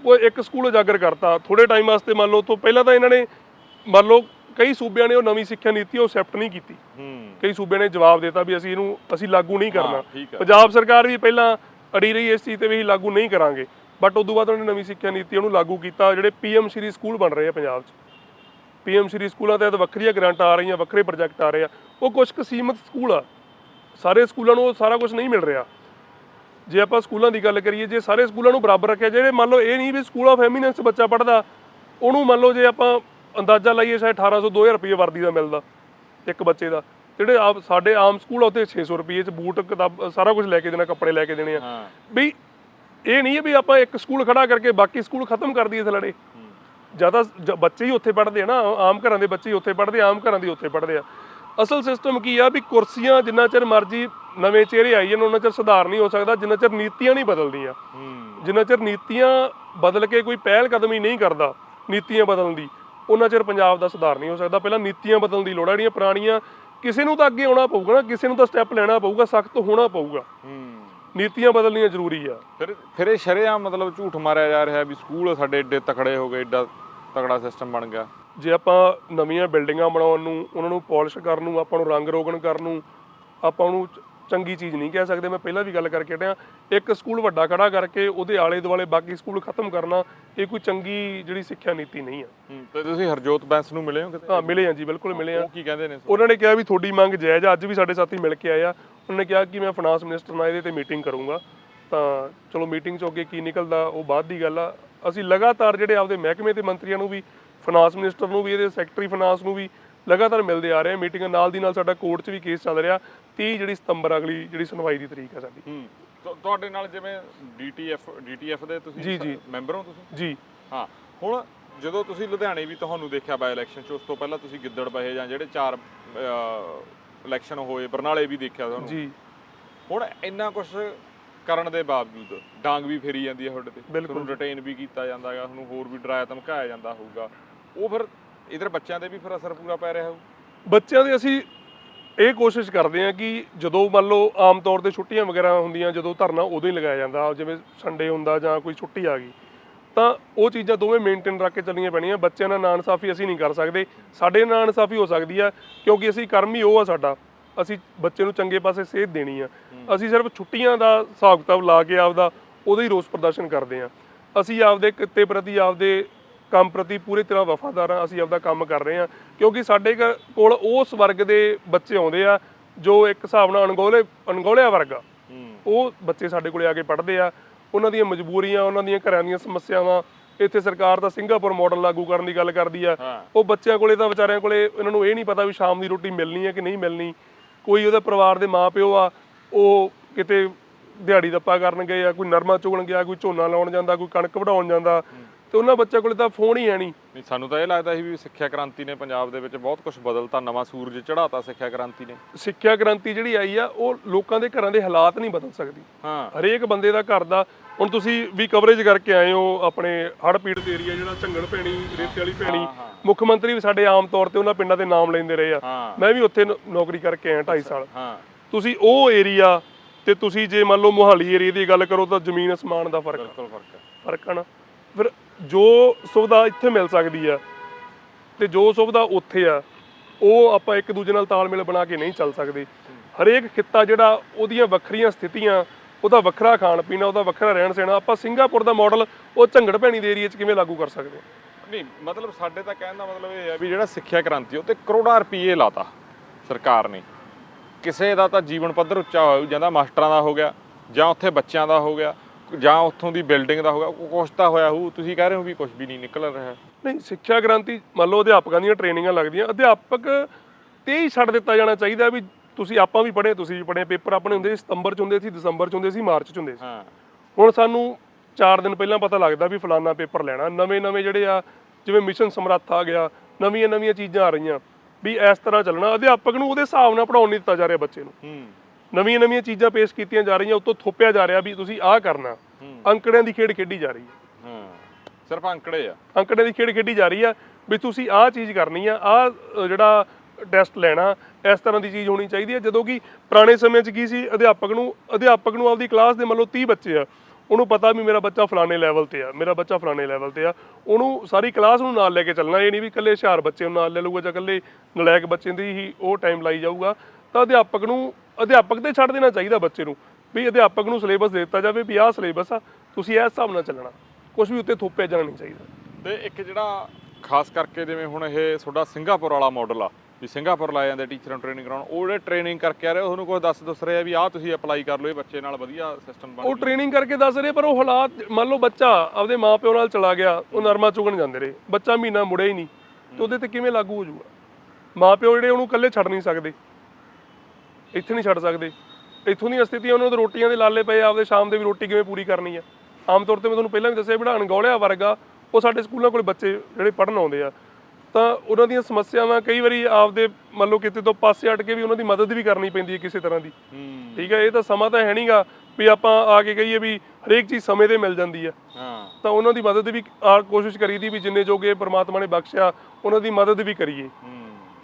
ਉਹ ਇੱਕ ਸਕੂਲ ਉਜਾਗਰ ਕਰਤਾ ਥੋੜੇ ਟਾਈਮ ਵਾਸਤੇ ਮੰਨ ਲਓ ਤੋਂ ਪਹਿਲਾਂ ਤਾਂ ਇਹਨਾਂ ਨੇ ਮੰਨ ਲਓ ਕਈ ਸੂਬਿਆਂ ਨੇ ਉਹ ਨਵੀਂ ਸਿੱਖਿਆ ਨੀਤੀ ਉਹ ਐਕਸੈਪਟ ਨਹੀਂ ਕੀਤੀ। ਹੂੰ। ਕਈ ਸੂਬਿਆਂ ਨੇ ਜਵਾਬ ਦਿੱਤਾ ਵੀ ਅਸੀਂ ਇਹਨੂੰ ਅਸੀਂ ਲਾਗੂ ਨਹੀਂ ਕਰਨਾ। ਪੰਜਾਬ ਸਰਕਾਰ ਵੀ ਪਹਿਲਾਂ ਅੜੀ ਰਹੀ ਇਸ ਚੀਜ਼ ਤੇ ਵੀ ਲਾਗੂ ਨਹੀਂ ਕਰਾਂਗੇ। ਬਟ ਉਦੋਂ ਬਾਅਦ ਉਹਨੇ ਨਵੀਂ ਸਿੱਖਿਆ ਨੀਤੀ ਉਹਨੂੰ ਲਾਗੂ ਕੀਤਾ ਜਿਹੜੇ ਪੀਐਮ ਸ਼੍ਰੀ ਸਕੂਲ ਬਣ ਰਹੇ ਆ ਪੰਜਾਬ 'ਚ। ਪੀਐਮ ਸ਼੍ਰੀ ਸਕੂਲਾਂ ਤਹਿਤ ਵੱਖਰੀਆਂ ਗ੍ਰਾਂਟਾਂ ਆ ਰਹੀਆਂ ਵੱਖਰੇ ਪ੍ਰੋਜੈਕਟ ਆ ਰਹੇ ਆ। ਉਹ ਕੁਝ ਕੁ ਸੀਮਤ ਸਕੂਲ ਆ। ਸਾਰੇ ਸਕੂਲਾਂ ਨੂੰ ਉਹ ਸਾਰਾ ਕੁਝ ਨਹੀਂ ਮਿਲ ਰਿਹਾ। ਜੇ ਆਪਾਂ ਸਕੂਲਾਂ ਦੀ ਗੱਲ ਕਰੀਏ ਜੇ ਸਾਰੇ ਸਕੂਲਾਂ ਨੂੰ ਬਰਾਬਰ ਰੱਖਿਆ ਜਿਹੜੇ ਮੰਨ ਲਓ ਇਹ ਨਹੀਂ ਵੀ ਸਕੂਲ ਆਫ ਐਮੀਨੈਂਸ ਬੱਚਾ ਪੜਦਾ ਉਹਨੂੰ ਮੰਨ ਲਓ ਜੇ ਆਪਾਂ ਅੰਦਾਜ਼ਾ ਲਾਈਏ ਸ਼ਾਇਦ 1800 2000 ਰੁਪਏ ਵਰਦੀ ਦਾ ਮਿਲਦਾ ਇੱਕ ਬੱਚੇ ਦਾ। ਜਿਹੜੇ ਆਪ ਸਾਡੇ ਆਮ ਸਕੂਲ ਆ ਉੱਥੇ 600 ਰੁਪਏ ਚ ਬੂਟ ਕਿਤਾਬ ਸਾਰਾ ਕੁਝ ਲੈ ਕੇ ਦੇਣਾ ਕੱਪੜੇ ਲੈ ਕੇ ਦੇਣੇ ਆ। ਵੀ ਇਹ ਨਹੀਂ ਹੈ ਵੀ ਆਪਾਂ ਇੱਕ ਸਕੂਲ ਖੜਾ ਕਰਕੇ ਬਾਕੀ ਸਕੂਲ ਖਤਮ ਕਰ ਦਈਏ ਥਲੜੇ। ਜ਼ਿਆਦਾ ਬੱਚੇ ਹੀ ਉੱਥੇ ਪੜ੍ਹਦੇ ਆ ਨਾ ਆਮ ਘਰਾਂ ਦੇ ਬੱਚੇ ਹੀ ਉੱਥੇ ਪੜ੍ਹਦੇ ਆ, ਆਮ ਘਰਾਂ ਦੇ ਉੱਥੇ ਪੜ੍ਹਦੇ ਆ। ਅਸਲ ਸਿਸਟਮ ਕੀ ਆ ਵੀ ਕੁਰਸੀਆਂ ਜਿੰਨਾ ਚਿਰ ਮਰਜ਼ੀ ਨਵੇਂ ਚਿਹਰੇ ਆਈ ਜਾਣ ਉਹਨਾਂ ਚਿਰ ਸੁਧਾਰ ਨਹੀਂ ਹੋ ਸਕਦਾ ਜਿੰਨਾ ਚਿਰ ਨੀਤੀਆਂ ਨਹੀਂ ਬਦਲਦੀਆਂ। ਜਿੰਨਾ ਚਿਰ ਨੀਤੀਆਂ ਬਦਲ ਕੇ ਕੋਈ ਪਹਿਲ ਕਦਮੀ ਨਹੀਂ ਕਰਦਾ ਨੀਤੀਆਂ ਬਦਲਣ ਦੀ ਉਹਨਾਂ ਚਿਰ ਪੰਜਾਬ ਦਾ ਸੁਧਾਰ ਨਹੀਂ ਹੋ ਸਕਦਾ। ਪਹਿਲਾਂ ਨੀਤੀਆਂ ਬਦਲਣ ਦੀ ਲੋੜ ਆ ਜਿਹੜੀਆਂ ਪੁਰਾਣੀਆਂ ਕਿਸੇ ਨੂੰ ਤਾਂ ਅੱਗੇ ਆਉਣਾ ਪਊਗਾ ਨਾ ਕਿਸੇ ਨੂੰ ਤਾਂ ਸਟੈਪ ਲੈਣਾ ਪਊਗਾ ਸਖਤ ਹੋਣਾ ਪਊਗਾ। ਨੀਤੀਆਂ ਬਦਲਣੀਆਂ ਜ਼ਰੂਰੀ ਆ। ਫਿਰ ਫਿਰ ਇਹ ਸ਼ਰੇਆਮ ਮਤਲਬ ਝੂਠ ਮਾਰਿਆ ਜਾ ਰਿਹਾ ਵੀ ਸਕੂਲ ਸਾਡੇ ਏਡੇ ਤਕੜੇ ਹੋ ਗਏ ਏਡਾ ਤਕੜਾ ਸਿਸਟਮ ਬਣ ਗਿਆ। ਜੇ ਆਪਾਂ ਨਵੀਆਂ ਬਿਲਡਿੰਗਾਂ ਬਣਾਉਣ ਨੂੰ ਉਹਨਾਂ ਨੂੰ ਪਾਲਿਸ਼ ਕਰਨ ਨੂੰ ਆਪਾਂ ਨੂੰ ਰੰਗ ਰੋਗਨ ਕਰਨ ਨੂੰ ਆਪਾਂ ਉਹਨੂੰ ਚ- ਚੰਗੀ ਚੀਜ਼ ਨਹੀਂ ਕਹਿ ਸਕਦੇ ਮੈਂ ਪਹਿਲਾਂ ਵੀ ਗੱਲ ਕਰਕੇ ਹਟਿਆ। ਇੱਕ ਸਕੂਲ ਵੱਡਾ ਖੜਾ ਕਰਕੇ ਉਹਦੇ ਆਲੇ ਦੁਆਲੇ ਬਾਕੀ ਸਕੂਲ ਖਤਮ ਕਰਨਾ ਇਹ ਕੋਈ ਚੰਗੀ ਜਿਹੜੀ ਸਿੱਖਿਆ ਨੀਤੀ ਨਹੀਂ ਆ। ਹੂੰ ਤੇ ਤੁਸੀਂ ਹਰਜੋਤ ਬੈਂਸ ਨੂੰ ਮਿਲੇ ਹੋ ਕਿਤੇ? ਹਾਂ ਮਿਲੇ ਆ ਜੀ ਬਿਲਕੁਲ ਮਿਲੇ ਆ। ਉਹ ਕੀ ਕਹਿੰਦੇ ਨੇ? ਉਹਨਾਂ ਨੇ ਕਿਹਾ ਵੀ ਤੁਹਾਡੀ ਮੰਗ ਜਾਇਜ਼ ਅੱਜ ਵੀ ਸਾਡੇ ਸਾਥੀ ਮਿਲ ਕੇ ਆਏ ਆ। ਉਹਨਾਂ ਨੇ ਕਿਹਾ ਕਿ ਮੈਂ ਫਾਈਨਾਂਸ ਮਿਨਿਸਟਰ ਨਾਲ ਇਹਦੇ ਤੇ ਮੀਟਿੰਗ ਕਰੂੰਗਾ। ਤਾਂ ਚਲੋ ਮੀਟਿੰਗ ਚੋਂ ਅੱਗੇ ਕੀ ਨਿਕਲਦਾ ਉਹ ਬਾਅਦ ਦੀ ਗੱਲ ਆ। ਅਸੀਂ ਲਗਾਤਾਰ ਜਿਹੜੇ ਆਪਦੇ ਮਹਿਕਮੇ ਦੇ ਮੰਤਰੀਆਂ ਨੂੰ ਵੀ ਫਾਈਨਾਂਸ ਮਿਨਿਸਟਰ ਨੂੰ ਵੀ ਇਹਦੇ ਸੈਕਟਰੀ ਫਾਈਨਾਂਸ ਨੂੰ ਵੀ ਲਗਾਤਾਰ ਮਿਲਦੇ ਆ ਰਹੇ ਆ। ਮੀਟਿੰਗ ਨਾਲ ਦੀ ਨਾਲ ਸਾਡਾ ਕੋਰਟ 'ਚ ਵੀ ਕੇਸ ਚੱਲ ਰਿਹਾ। 30 ਜਿਹੜੀ ਸਤੰਬਰ ਅਗਲੀ ਜਿਹੜੀ ਸੁਣਵਾਈ ਦੀ ਤਰੀਕ ਆ ਸਾਡੀ। ਹੂੰ ਤੁ- ਤੁਹਾਡੇ ਨਾਲ ਜਿਵੇਂ ਡੀਟੀਐਫ ਡੀਟੀਐਫ ਦੇ ਤੁਸੀਂ ਜੀ। ਮੈਂਬਰ ਹੋ ਤੁਸੀਂ? ਜੀ। ਹਾਂ ਹੁਣ ਜਦੋਂ ਤੁਸੀਂ ਲੁਧਿਆਣੇ ਵੀ ਤੁਹਾਨੂੰ ਦੇਖਿਆ ਬਾਈ ਇਲੈਕਸ਼ਨ ਚ ਉਸ ਤੋਂ ਪਹਿਲਾਂ ਤੁਸੀਂ ਗਿੱਦੜ ਪਏ ਜਾਂ ਜਿਹੜੇ ਚਾਰ ਇਲੈਕਸ਼ਨ ਹੋਏ ਬਰਨਾਲੇ ਵੀ ਦੇਖਿਆ ਤੁਹਾਨੂੰ? ਜੀ। ਹੁਣ ਇੰਨਾ ਕੁਝ ਕਰਨ ਦੇ ਬਾਵਜੂਦ ਡਾਂਗ ਵੀ ਫੇਰੀ ਜਾਂਦੀ ਹੈ ਤੁਹਾਡੇ ਤੇ। ਬਿਲਕੁਲ। ਤੁਹਾਨੂੰ ਰਿਟੇਨ ਵੀ ਕੀਤਾ ਜਾਂਦਾ ਹੈਗਾ ਤੁਹਾਨੂੰ ਹੋਰ ਵੀ ਡਰਾਇਆ ਧਮਕਾਇਆ ਜਾਂਦਾ ਹੋਊਗਾ। ਉਹ ਫਿਰ ਇਧਰ ਬੱਚਿਆਂ ਤੇ ਵੀ ਫਿਰ ਅਸਰ ਪੂਰਾ ਪੈ ਰਿਹਾ ਹੋਊ? ਬੱਚਿਆਂ ਦੇ ਅਸੀਂ ਇਹ ਕੋਸ਼ਿਸ਼ ਕਰਦੇ ਹਾਂ ਕਿ ਜਦੋਂ ਮੰਨ ਲਓ ਆਮ ਤੌਰ ਤੇ ਛੁੱਟੀਆਂ ਵਗੈਰਾ ਹੁੰਦੀਆਂ ਜਦੋਂ ਧਰਨਾ ਉਦੋਂ ਹੀ ਲਗਾਇਆ ਜਾਂਦਾ ਜਿਵੇਂ ਸੰਡੇ ਹੁੰਦਾ ਜਾਂ ਕੋਈ ਛੁੱਟੀ ਆ ਗਈ ਤਾਂ ਉਹ ਚੀਜ਼ਾਂ ਦੋਵੇਂ ਮੇਨਟੇਨ ਰੱਖ ਕੇ ਚੱਲਣੀਆਂ ਪੈਣੀਆਂ। ਬੱਚਿਆਂ ਨਾਲ ਨਾਨਸਾਫੀ ਅਸੀਂ ਨਹੀਂ ਕਰ ਸਕਦੇ। ਸਾਡੇ ਨਾਲ ਨਾਨਸਾਫੀ ਹੋ ਸਕਦੀ ਆ ਕਿਉਂਕਿ ਅਸੀਂ ਕਰਮ ਹੀ ਉਹ ਆ ਸਾਡਾ। ਅਸੀਂ ਬੱਚੇ ਨੂੰ ਚੰਗੇ ਪਾਸੇ ਸੇਧ ਦੇਣੀ ਆ। ਅਸੀਂ ਸਿਰਫ ਛੁੱਟੀਆਂ ਦਾ ਹਿਸਾਬ ਕਿਤਾਬ ਲਾ ਕੇ ਆਪਦਾ ਉਹਦਾ ਹੀ ਰੋਸ ਪ੍ਰਦਰਸ਼ਨ ਕਰਦੇ ਆ। ਅਸੀਂ ਆਪਦੇ ਕਿੱਤੇ ਪ੍ਰਤੀ ਆਪਦੇ ਕੰਮ ਪ੍ਰਤੀ ਪੂਰੀ ਤਰ੍ਹਾਂ ਵਫਾਦਾਰ ਹਾਂ ਅਸੀਂ ਆਪਦਾ ਕੰਮ ਕਰ ਰਹੇ ਹਾਂ। ਕਿਉਂਕਿ ਸਾਡੇ ਕੋਲ ਉਸ ਵਰਗ ਦੇ ਬੱਚੇ ਆਉਂਦੇ ਆ ਜੋ ਇੱਕ ਹਿਸਾਬ ਨਾਲ ਅਣਗੌਲੇ ਅਣਗੌਲਿਆ ਵਰਗ ਆ। ਉਹ ਬੱਚੇ ਸਾਡੇ ਕੋਲੇ ਆ ਕੇ ਪੜ੍ਹਦੇ ਆ। ਉਹਨਾਂ ਦੀਆਂ ਮਜਬੂਰੀਆਂ ਉਹਨਾਂ ਦੀਆਂ ਘਰਾਂ ਦੀਆਂ ਸਮੱਸਿਆਵਾਂ ਇੱਥੇ ਸਰਕਾਰ ਤਾਂ ਸਿੰਗਾਪੁਰ ਮਾਡਲ ਲਾਗੂ ਕਰਨ ਦੀ ਗੱਲ ਕਰਦੀ ਆ। ਹਾਂ। ਉਹ ਬੱਚਿਆਂ ਕੋਲੇ ਤਾਂ ਵਿਚਾਰਿਆਂ ਕੋਲੇ ਇਹਨਾਂ ਨੂੰ ਇਹ ਨਹੀਂ ਪਤਾ ਵੀ ਸ਼ਾਮ ਦੀ ਰੋਟੀ ਮਿਲਣੀ ਹੈ ਕਿ ਨਹੀਂ ਮਿਲਣੀ। ਕੋਈ ਉਹਦੇ ਪਰਿਵਾਰ ਦੇ ਮਾਪਿਓ ਆ ਉਹ ਕਿਤੇ ਦਿਹਾੜੀ ਦੱਪਾ ਕਰਨ ਗਏ ਆ ਕੋਈ ਨਰਮਾ ਚੁਗਣ ਗਿਆ ਕੋਈ ਝੋਨਾ ਲਾਉਣ ਜਾਂਦਾ ਕੋਈ ਕਣਕ ਵਢਾਉਣ ਜਾਂਦਾ। ਤੇ ਉਹਨਾਂ ਬੱਚਿਆਂ ਕੋਲੇ ਤਾਂ ਫੋਨ ਹੀ ਹੈ ਨਹੀਂ। ਨਹੀਂ ਸਾਨੂੰ ਤਾਂ ਇਹ ਲੱਗਦਾ ਸੀ ਵੀ ਸਿੱਖਿਆ ਕ੍ਰਾਂਤੀ ਨੇ ਪੰਜਾਬ ਦੇ ਵਿੱਚ ਬਹੁਤ ਕੁਝ ਬਦਲਤਾ ਨਵਾਂ ਸੂਰਜ ਚੜਾਤਾ ਸਿੱਖਿਆ ਕ੍ਰਾਂਤੀ ਨੇ। ਸਿੱਖਿਆ ਕ੍ਰਾਂਤੀ ਜਿਹੜੀ ਆਈ ਆ ਉਹ ਲੋਕਾਂ ਦੇ ਘਰਾਂ ਦੇ ਹਾਲਾਤ ਨਹੀਂ ਬਦਲ ਸਕਦੀ। ਹਾਂ। ਹਰੇਕ ਬੰਦੇ ਦਾ ਘਰ ਦਾ ਹੁਣ ਤੁਸੀਂ ਵੀ ਕਵਰੇਜ ਕਰਕੇ ਆਏ ਹੋ ਆਪਣੇ ਹੜ੍ਹ ਪੀੜਤ ਏਰੀਆ ਜਿਹੜਾ ਝੰਗਣ ਪੈਣੀ ਰੇਤੇ ਵਾਲੀ ਪੈਣੀ ਹਾਂ, ਹਾਂ। ਮੁੱਖ ਮੰਤਰੀ ਵੀ ਸਾਡੇ ਆਮ ਤੌਰ ਤੇ ਉਹਨਾਂ ਪਿੰਡਾਂ ਦੇ ਨਾਮ ਲੈਂਦੇ ਰਹੇ ਆ। ਹਾਂ। ਮੈਂ ਵੀ ਉੱਥੇ ਨੌਕਰੀ ਕਰਕੇ ਆਇਆ 2.5 ਸਾਲ। ਹਾਂ। ਤੁਸੀਂ ਉਹ ਏਰੀਆ ਤੇ ਤੁਸੀਂ ਜੇ ਮੰਨ ਲਓ ਮੁਹਾਲੀ ਏਰੀਆ ਦੀ ਗੱਲ ਕਰੋ ਤਾਂ ਜ਼ਮੀਨ ਅਸਮਾਨ ਦਾ ਫ਼ਰਕ ਬਿਲਕੁਲ ਫ਼ਰਕ ਹੈ ਫ਼ਰਕ ਆ ਨਾ। ਫਿਰ ਜੋ ਸੁਵਿਧਾ ਇੱਥੇ ਮਿਲ ਸਕਦੀ ਆ ਤੇ ਜੋ ਸੁਵਿਧਾ ਉੱਥੇ ਆ, ਉਹ ਆਪਾਂ ਇੱਕ ਦੂਜੇ ਨਾਲ ਤਾਲਮੇਲ ਬਣਾ ਕੇ ਨਹੀਂ ਚੱਲ ਸਕਦੇ। ਹਰੇਕ ਖਿੱਤਾ ਜਿਹੜਾ ਉਹਦੀਆਂ ਵੱਖਰੀਆਂ ਸਥਿਤੀਆਂ, ਉਹਦਾ ਵੱਖਰਾ ਖਾਣ ਪੀਣਾ, ਉਹਦਾ ਵੱਖਰਾ ਰਹਿਣ ਸਹਿਣਾ, ਆਪਾਂ ਸਿੰਗਾਪੁਰ ਦਾ ਮਾਡਲ ਉਹ ਝੰਗੜ ਭੈਣੀ ਦੇ ਏਰੀਆ 'ਚ ਕਿਵੇਂ ਲਾਗੂ ਕਰ ਸਕਦੇ ਨਹੀਂ, ਮਤਲਬ ਸਾਡੇ ਤਾਂ ਕਹਿਣ ਦਾ ਮਤਲਬ ਇਹ ਹੈ ਵੀ ਜਿਹੜਾ ਸਿੱਖਿਆ ਕ੍ਰਾਂਤੀ ਉਹ ਤੇ ਕਰੋੜਾਂ ਰੁਪਏ ਲਾਤਾ ਸਰਕਾਰ ਨੇ। ਕਿਸੇ ਦਾ ਤਾਂ ਜੀਵਨ ਪੱਧਰ ਉੱਚਾ ਹੋ ਜਾਂਦਾ ਮਾਸਟਰਾਂ ਦਾ ਹੋ ਗਿਆ, ਜਾਂ ਉੱਥੇ ਬੱਚਿਆਂ ਦਾ ਹੋ ਗਿਆ। ਜਾਂ ਉੱਥੋਂ ਦੀ ਬਿਲਡਿੰਗ ਦਾ ਹੋ ਗਿਆ ਉਹ ਕੁਛ ਤਾਂ ਹੋਇਆ ਹੋਊ ਤੁਸੀਂ ਕਹਿ ਰਹੇ ਹੋ ਵੀ ਕੁਝ ਵੀ ਨਹੀਂ ਨਿਕਲ ਰਿਹਾ। ਨਹੀਂ ਸਿੱਖਿਆ ਕ੍ਰਾਂਤੀ ਮੰਨ ਲਓ ਅਧਿਆਪਕਾਂ ਦੀਆਂ ਟ੍ਰੇਨਿੰਗਾਂ ਲੱਗਦੀਆਂ ਅਧਿਆਪਕ ਤੇ ਹੀ ਛੱਡ ਦਿੱਤਾ ਜਾਣਾ ਚਾਹੀਦਾ ਵੀ ਤੁਸੀਂ ਆਪਾਂ ਵੀ ਪੜ੍ਹੇ ਤੁਸੀਂ ਵੀ ਪੜ੍ਹੇ ਪੇਪਰ ਆਪਣੇ ਹੁੰਦੇ ਸੀ ਸਤੰਬਰ ਚ ਹੁੰਦੇ ਸੀ ਦਸੰਬਰ ਚ ਹੁੰਦੇ ਸੀ ਮਾਰਚ ਚ ਹੁੰਦੇ ਸੀ। ਹਾਂ। ਹੁਣ ਸਾਨੂੰ 4 ਦਿਨ ਪਹਿਲਾਂ ਪਤਾ ਲੱਗਦਾ ਵੀ ਫਲਾਨਾ ਪੇਪਰ ਲੈਣਾ ਨਵੇਂ ਨਵੇਂ ਜਿਹੜੇ ਆ ਜਿਵੇਂ ਮਿਸ਼ਨ ਸਮਰੱਥ ਆ ਗਿਆ ਨਵੀਆਂ ਨਵੀਆਂ ਚੀਜ਼ਾਂ ਆ ਰਹੀਆਂ ਵੀ ਇਸ ਤਰ੍ਹਾਂ ਚੱਲਣਾ ਅਧਿਆਪਕ ਨੂੰ ਉਹਦੇ ਹਿਸਾਬ ਨਾਲ ਪੜਾਉਣ ਨਹੀਂ ਦਿੱਤਾ ਜਾ ਰਿਹਾ ਬੱਚੇ ਨੂੰ। ਹੂੰ। ਨਵੀਆਂ ਨਵੀਆਂ ਚੀਜ਼ਾਂ ਪੇਸ਼ ਕੀਤੀਆਂ ਜਾ ਰਹੀਆਂ ਉੱਤੋਂ ਥੋਪਿਆ ਜਾ ਰਿਹਾ ਵੀ ਤੁਸੀਂ ਆਹ ਕਰਨਾ। ਅੰਕੜਿਆਂ ਦੀ ਖੇਡ ਖੇਡੀ ਜਾ ਰਹੀ ਹੈ। ਹਾਂ। ਸਿਰਫ ਅੰਕੜੇ ਆ। ਅੰਕੜਿਆਂ ਦੀ ਖੇਡ ਖੇਡੀ ਜਾ ਰਹੀ ਆ ਵੀ ਤੁਸੀਂ ਆਹ ਚੀਜ਼ ਕਰਨੀ ਆ ਆਹ ਜਿਹੜਾ ਟੈਸਟ ਲੈਣਾ ਇਸ ਤਰ੍ਹਾਂ ਦੀ ਚੀਜ਼ ਹੋਣੀ ਚਾਹੀਦੀ ਹੈ ਜਦੋਂ ਕਿ ਪੁਰਾਣੇ ਸਮੇਂ 'ਚ ਕੀ ਸੀ ਅਧਿਆਪਕ ਨੂੰ ਅਧਿਆਪਕ ਨੂੰ ਆਪਦੀ ਕਲਾਸ ਦੇ ਮੰਨ ਲਓ 30 ਬੱਚੇ ਆ ਉਹਨੂੰ ਪਤਾ ਵੀ ਮੇਰਾ ਬੱਚਾ ਫਲਾਣੇ ਲੈਵਲ ਤੇ ਆ ਮੇਰਾ ਬੱਚਾ ਫਲਾਣੇ ਲੈਵਲ ਤੇ ਆ। ਉਹਨੂੰ ਸਾਰੀ ਕਲਾਸ ਨੂੰ ਨਾਲ ਲੈ ਕੇ ਚੱਲਣਾ ਇਹ ਨਹੀਂ ਵੀ ਇਕੱਲੇ ਹੁਸ਼ਿਆਰ ਬੱਚੇ ਨੂੰ ਨਾਲ ਲੈ ਲਊਗਾ ਜਾਂ ਇਕੱਲੇ ਨਲਾਇਕ ਬੱਚੇ ਦੀ ਹੀ ਉਹ ਟਾਈਮ ਲਾਈ ਜਾਊਗਾ। ਤਾਂ ਅਧਿਆਪਕ ਨੂੰ ਅਧਿਆਪਕ ਤੇ ਛੱਡ ਦੇਣਾ ਚਾਹੀਦਾ ਬੱਚੇ ਨੂੰ ਵੀ ਅਧਿਆਪਕ ਨੂੰ ਸਿਲੇਬਸ ਦੇ ਦਿੱਤਾ ਜਾਵੇ ਵੀ ਆਹ ਸਿਲੇਬਸ ਆ ਤੁਸੀਂ ਇਸ ਹਿਸਾਬ ਨਾਲ ਚੱਲਣਾ। ਕੁਝ ਵੀ ਉੱਤੇ ਥੋਪਿਆ ਜਾਣਾ ਨਹੀਂ ਚਾਹੀਦਾ। ਤੇ ਇੱਕ ਜਿਹੜਾ ਖਾਸ ਕਰਕੇ ਜਿਵੇਂ ਹੁਣ ਇਹ ਤੁਹਾਡਾ ਸਿੰਗਾਪੁਰ ਵਾਲਾ ਮਾਡਲ ਆ ਵੀ ਸਿੰਗਾਪੁਰ ਲਾਏ ਜਾਂਦੇ ਟੀਚਰਾਂ ਨੂੰ ਟ੍ਰੇਨਿੰਗ ਕਰਾਉਣ ਉਹ ਜਿਹੜੇ ਟ੍ਰੇਨਿੰਗ ਕਰਕੇ ਆ ਰਹੇ ਉਹਨੂੰ ਕੋਈ ਦੱਸ ਦੱਸ ਰਿਹਾ ਵੀ ਆਹ ਤੁਸੀਂ ਅਪਲਾਈ ਕਰ ਲਓ ਇਹ ਬੱਚੇ ਨਾਲ ਵਧੀਆ ਸਿਸਟਮ ਬਣ ਉਹ ਟ੍ਰੇਨਿੰਗ ਕਰਕੇ ਦੱਸ ਰਹੇ ਪਰ ਉਹ ਹਾਲਾਤ ਮੰਨ ਲਓ ਬੱਚਾ ਆਪਦੇ ਮਾਪਿਓ ਨਾਲ ਚਲਾ ਗਿਆ ਉਹ ਨਰਮਾ ਚੁਗਣ ਜਾਂਦੇ ਰਹੇ ਬੱਚਾ ਮਹੀਨਾ ਮੁੜਿਆ ਹੀ ਨਹੀਂ ਤੇ ਉਹਦੇ ਤੇ ਕਿਵੇਂ ਲਾਗੂ ਹੋ ਜਾਊਗਾ? ਮਾਪਿਓ ਜਿਹੜੇ ਉਹਨੂੰ ਇਕੱਲੇ ਛੱਡ ਨਹੀਂ ਸਕਦੇ। ਇੱਥੇ ਨਹੀਂ ਛੱਡ ਸਕਦੇ। ਇੱਥੋਂ ਦੀਆਂ ਸਥਿਤੀਆਂ ਉਹਨਾਂ ਦੇ ਰੋਟੀਆਂ ਦੇ ਲਾਲੇ ਪਏ ਆਪਦੇ ਸ਼ਾਮ ਦੇ ਵੀ ਰੋਟੀ ਕਿਵੇਂ ਪੂਰੀ ਕਰਨੀ ਆ। ਆਮ ਤੌਰ ਤੇ ਮੈਂ ਤੁਹਾਨੂੰ ਪਹਿਲਾਂ ਵੀ ਦੱਸਿਆ ਜਿਹੜਾ ਅਣਗੌਲਿਆ ਵਰਗਾ ਉਹ ਸਾਡੇ ਸਕੂਲਾਂ ਕੋਲ ਬੱਚੇ ਜਿਹੜੇ ਪੜ੍ਹਨ ਆਉਂਦੇ ਆ। ਤਾਂ ਉਹਨਾਂ ਦੀਆਂ ਸਮੱਸਿਆਵਾਂ ਕਈ ਵਾਰੀ ਆਪਦੇ ਮੰਨ ਲਓ ਕਿਤੇ ਤੋਂ ਪਾਸੇ ਹਟ ਕੇ ਵੀ ਉਹਨਾਂ ਦੀ ਮਦਦ ਵੀ ਕਰਨੀ ਪੈਂਦੀ ਹੈ ਕਿਸੇ ਤਰ੍ਹਾਂ ਦੀ। ਠੀਕ ਹੈ ਇਹ ਤਾਂ ਸਮਾਂ ਤਾਂ ਹੈ ਨਹੀਂਗਾ ਵੀ ਆਪਾਂ ਆ ਕੇ ਕਹੀਏ ਵੀ ਹਰੇਕ ਚੀਜ਼ ਸਮੇਂ ਤੇ ਮਿਲ ਜਾਂਦੀ ਆ। ਹਾਂ। ਤਾਂ ਉਹਨਾਂ ਦੀ ਮਦਦ ਵੀ ਆ ਕੋਸ਼ਿਸ਼ ਕਰੀਦੀ ਵੀ ਜਿੰਨੇ ਜੋਗੇ ਪ੍ਰਮਾਤਮਾ ਨੇ ਬਖਸ਼ਿਆ ਉਹਨਾਂ ਦੀ ਮਦਦ ਵੀ ਕਰੀਏ।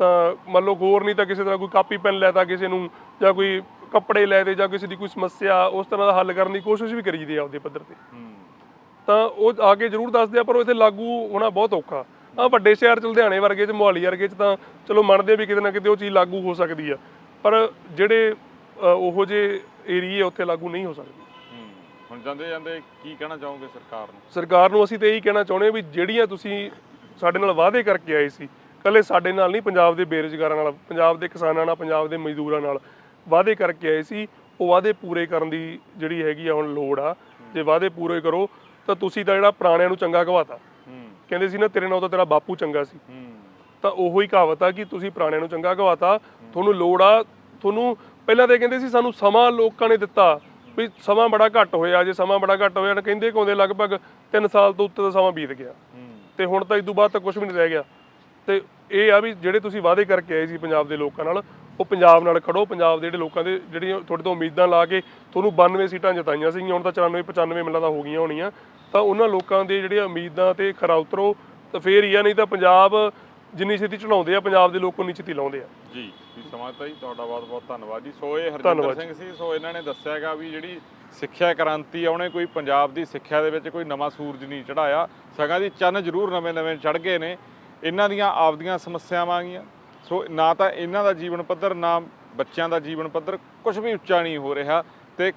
ਤਾਂ ਮੰਨ ਲਓ ਹੋਰ ਨਹੀਂ ਤਾਂ ਕਿਸੇ ਤਰ੍ਹਾਂ ਕੋਈ ਕਾਪੀ ਪੈਨ ਲੈਤਾ ਕਿਸੇ ਨੂੰ ਜਾਂ ਕੋਈ ਕੱਪੜੇ ਲੈ ਦੇ ਜਾਂ ਕਿਸੇ ਦੀ ਕੋਈ ਸਮੱਸਿਆ ਉਸ ਤਰ੍ਹਾਂ ਦਾ ਹੱਲ ਕਰਨ ਦੀ ਕੋਸ਼ਿਸ਼ ਵੀ ਕਰੀਦੀ ਆ ਆਪਦੇ ਪੱਧਰ ਤੇ। ਤਾਂ ਉਹ ਆ ਕੇ ਜ਼ਰੂਰ ਦੱਸਦੇ ਆ ਪਰ ਉਹ ਇੱਥੇ ਲਾਗੂ ਹੋਣਾ ਬਹੁਤ ਔਖਾ। ਆ ਵੱਡੇ ਸ਼ਹਿਰ ਚ ਲੁਧਿਆਣੇ ਵਰਗੇ ਚ ਮੋਹਾਲੀ ਵਰਗੇ ਚ ਤਾਂ ਚਲੋ ਮੰਨਦੇ ਵੀ ਕਿਤੇ ਨਾ ਕਿਤੇ ਉਹ ਚੀਜ਼ ਲਾਗੂ ਹੋ ਸਕਦੀ ਆ। ਪਰ ਜਿਹੜੇ ਉਹੋ ਜੇ ਏਰੀਏ ਉੱਥੇ ਲਾਗੂ ਨਹੀਂ ਹੋ ਸਕਦੀ। ਹੁਣ ਜਾਂਦੇ ਜਾਂਦੇ ਕੀ ਕਹਿਣਾ ਚਾਹੋਗੇ ਸਰਕਾਰ ਨੂੰ? ਸਰਕਾਰ ਨੂੰ ਅਸੀਂ ਤੇ ਇਹੀ ਕਹਿਣਾ ਚਾਹੁੰਦੇ ਵੀ ਜਿਹੜੀਆਂ ਤੁਸੀਂ ਸਾਡੇ ਨਾਲ ਵਾਅਦੇ ਕਰਕੇ ਆਏ ਸੀ ਕੱਲੇ ਸਾਡੇ ਨਾਲ ਨਹੀਂ, ਪੰਜਾਬ ਦੇ ਬੇਰੁਜ਼ਗਾਰਾਂ ਨਾਲ, ਪੰਜਾਬ ਦੇ ਕਿਸਾਨਾਂ ਨਾਲ, ਪੰਜਾਬ ਦੇ ਮਜ਼ਦੂਰਾਂ ਨਾਲ ਵਾਅਦੇ ਕਰਕੇ ਆਏ ਸੀ। ਉਹ ਵਾਅਦੇ ਪੂਰੇ ਕਰਨ ਦੀ ਜਿਹੜੀ ਹੈਗੀ ਆ ਹੁਣ ਲੋੜ ਆ। ਜੇ ਵਾਅਦੇ ਪੂਰੇ ਕਰੋ, ਤਾਂ ਤੁਸੀਂ ਤਾਂ ਜਿਹੜਾ ਪੁਰਾਣਿਆਂ ਨੂੰ ਚੰਗਾ ਕਹਾਤਾ। ਕਹਿੰਦੇ ਸੀ ਨਾ, ਤੇਰੇ ਨਾਲ ਤਾਂ ਤੇਰਾ ਬਾਪੂ ਚੰਗਾ ਸੀ। ਤਾਂ ਉਹੋ ਹੀ ਕਹਾਵਤ ਆ ਕਿ ਤੁਸੀਂ ਪੁਰਾਣਿਆਂ ਨੂੰ ਚੰਗਾ ਕਹਾਤਾ। ਤੁਹਾਨੂੰ ਲੋੜ ਆ, ਤੁਹਾਨੂੰ ਪਹਿਲਾਂ ਤਾਂ ਕਹਿੰਦੇ ਸੀ, ਸਾਨੂੰ ਸਮਾਂ ਲੋਕਾਂ ਨੇ ਦਿੱਤਾ ਵੀ ਸਮਾਂ ਬੜਾ ਘੱਟ ਹੋਇਆ। ਜੇ ਸਮਾਂ ਬੜਾ ਘੱਟ ਹੋਇਆ ਕਹਿੰਦੇ ਕਹਿੰਦੇ ਲਗਭਗ 3 ਸਾਲ ਤੋਂ ਉੱਤੇ ਦਾ ਸਮਾਂ ਬੀਤ ਗਿਆ। ਤੇ ਹੁਣ ਤਾਂ ਇਸ ਤੋਂ ਬਾਅਦ ਤਾਂ ਕੁਝ ਵੀ ਨਹੀਂ ਰਹਿ ਗਿਆ। ਤੇ ਇਹ ਆ ਵੀ ਜਿਹੜੇ ਤੁਸੀਂ ਵਾਅਦੇ ਕਰਕੇ ਆਏ ਸੀ ਪੰਜਾਬ ਦੇ ਲੋਕਾਂ ਨਾਲ ਉਹ ਪੰਜਾਬ ਨਾਲ ਖੜੋ ਪੰਜਾਬ ਦੇ ਜਿਹੜੇ ਲੋਕਾਂ ਦੇ ਜਿਹੜੀਆਂ ਤੁਹਾਡੇ ਤੋਂ ਉਮੀਦਾਂ ਲਾ ਕੇ ਤੁਹਾਨੂੰ 92 ਸੀਟਾਂ ਜਿਤਾਈਆਂ ਸੀਗੀਆਂ ਹੁਣ ਤਾਂ 94 95 ਮਿਲਾਂ ਦਾ ਹੋ ਗਈਆਂ ਹੋਣੀਆਂ ਤਾਂ ਉਹਨਾਂ ਲੋਕਾਂ ਦੇ ਜਿਹੜੀਆਂ ਉਮੀਦਾਂ ਤੇ ਖਰਾ ਉਤਰੋ ਤਾਂ ਫੇਰ ਹੀ ਆ ਨਹੀਂ ਤਾਂ ਪੰਜਾਬ ਜਿੰਨੀ ਛੇਤੀ ਚੜਾਉਂਦੇ ਆ ਪੰਜਾਬ ਦੇ ਲੋਕ ਉਨੀ ਛੇਤੀ ਲਾਉਂਦੇ ਆ। ਜੀ ਜੀ ਸਮਾਜਤਾ ਜੀ ਤੁਹਾਡਾ ਬਹੁਤ ਬਹੁਤ ਧੰਨਵਾਦ ਜੀ। ਸੋ ਇਹ ਹਰਜਿੰਦਰ ਸਿੰਘ ਸੀ ਸੋ ਇਹਨਾਂ ਨੇ ਦੱਸਿਆ ਹੈਗਾ ਵੀ ਜਿਹੜੀ ਸਿੱਖਿਆ ਕ੍ਰਾਂਤੀ ਆ ਉਹਨੇ ਕੋਈ ਪੰਜਾਬ ਦੀ ਸਿੱਖਿਆ ਦੇ ਵਿੱਚ ਕੋਈ ਨਵਾਂ ਸੂਰਜ ਨਹੀਂ ਚੜਾਇਆ ਸਗੋਂ ਦੀ ਚੰਨ ਜ਼ਰੂਰ ਨਵੇਂ ਨਵੇਂ ਚੜ ਗਏ ਨੇ। ਇਹਨਾਂ ਦੀਆਂ ਆਪਦੀਆਂ ਸਮੱਸਿਆਵਾਂ ਆਗੀਆਂ। ਸੋ ਨਾ ਤਾਂ ਇਹਨਾਂ ਦਾ ਜੀਵਨ ਪੱਧਰ, ਨਾ ਬੱਚਿਆਂ ਦਾ ਜੀਵਨ ਪੱਧਰ ਕੁਝ ਵੀ ਉੱਚਾ ਨਹੀਂ ਹੋ ਰਿਹਾ। ਤੇ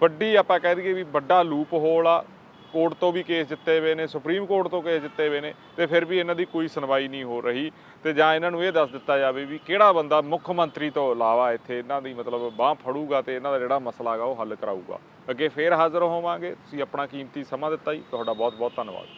ਵੱਡੀ ਆਪਾਂ ਕਹਿ ਦਈਏ ਵੀ ਵੱਡਾ ਲੂਪ ਹੋਲ ਆ। ਕੋਰਟ ਤੋਂ ਵੀ ਕੇਸ ਜਿੱਤੇ ਹੋਏ ਨੇ, ਸੁਪਰੀਮ ਕੋਰਟ ਤੋਂ ਕੇਸ ਜਿੱਤੇ ਹੋਏ ਨੇ, ਤੇ ਫਿਰ ਵੀ ਇਹਨਾਂ ਦੀ ਕੋਈ ਸੁਣਵਾਈ ਨਹੀਂ ਹੋ ਰਹੀ। ਤੇ ਜਾਂ ਇਹਨਾਂ ਨੂੰ ਇਹ ਦੱਸ ਦਿੱਤਾ ਜਾਵੇ ਵੀ ਕਿਹੜਾ ਬੰਦਾ ਮੁੱਖ ਮੰਤਰੀ ਤੋਂ ਇਲਾਵਾ ਇੱਥੇ ਇਹਨਾਂ ਦੀ ਮਤਲਬ ਬਾਹ ਫੜੂਗਾ ਤੇ ਇਹਨਾਂ ਦਾ ਜਿਹੜਾ ਮਸਲਾ ਹੈਗਾ ਉਹ ਹੱਲ ਕਰਾਊਗਾ। ਅੱਗੇ ਫੇਰ ਹਾਜ਼ਰ ਹੋਵਾਂਗੇ। ਤੁਸੀਂ ਆਪਣਾ ਕੀਮਤੀ ਸਮਾਂ ਦਿੱਤਾ ਜੀ। ਤੁਹਾਡਾ ਬਹੁਤ ਬਹੁਤ ਧੰਨਵਾਦ।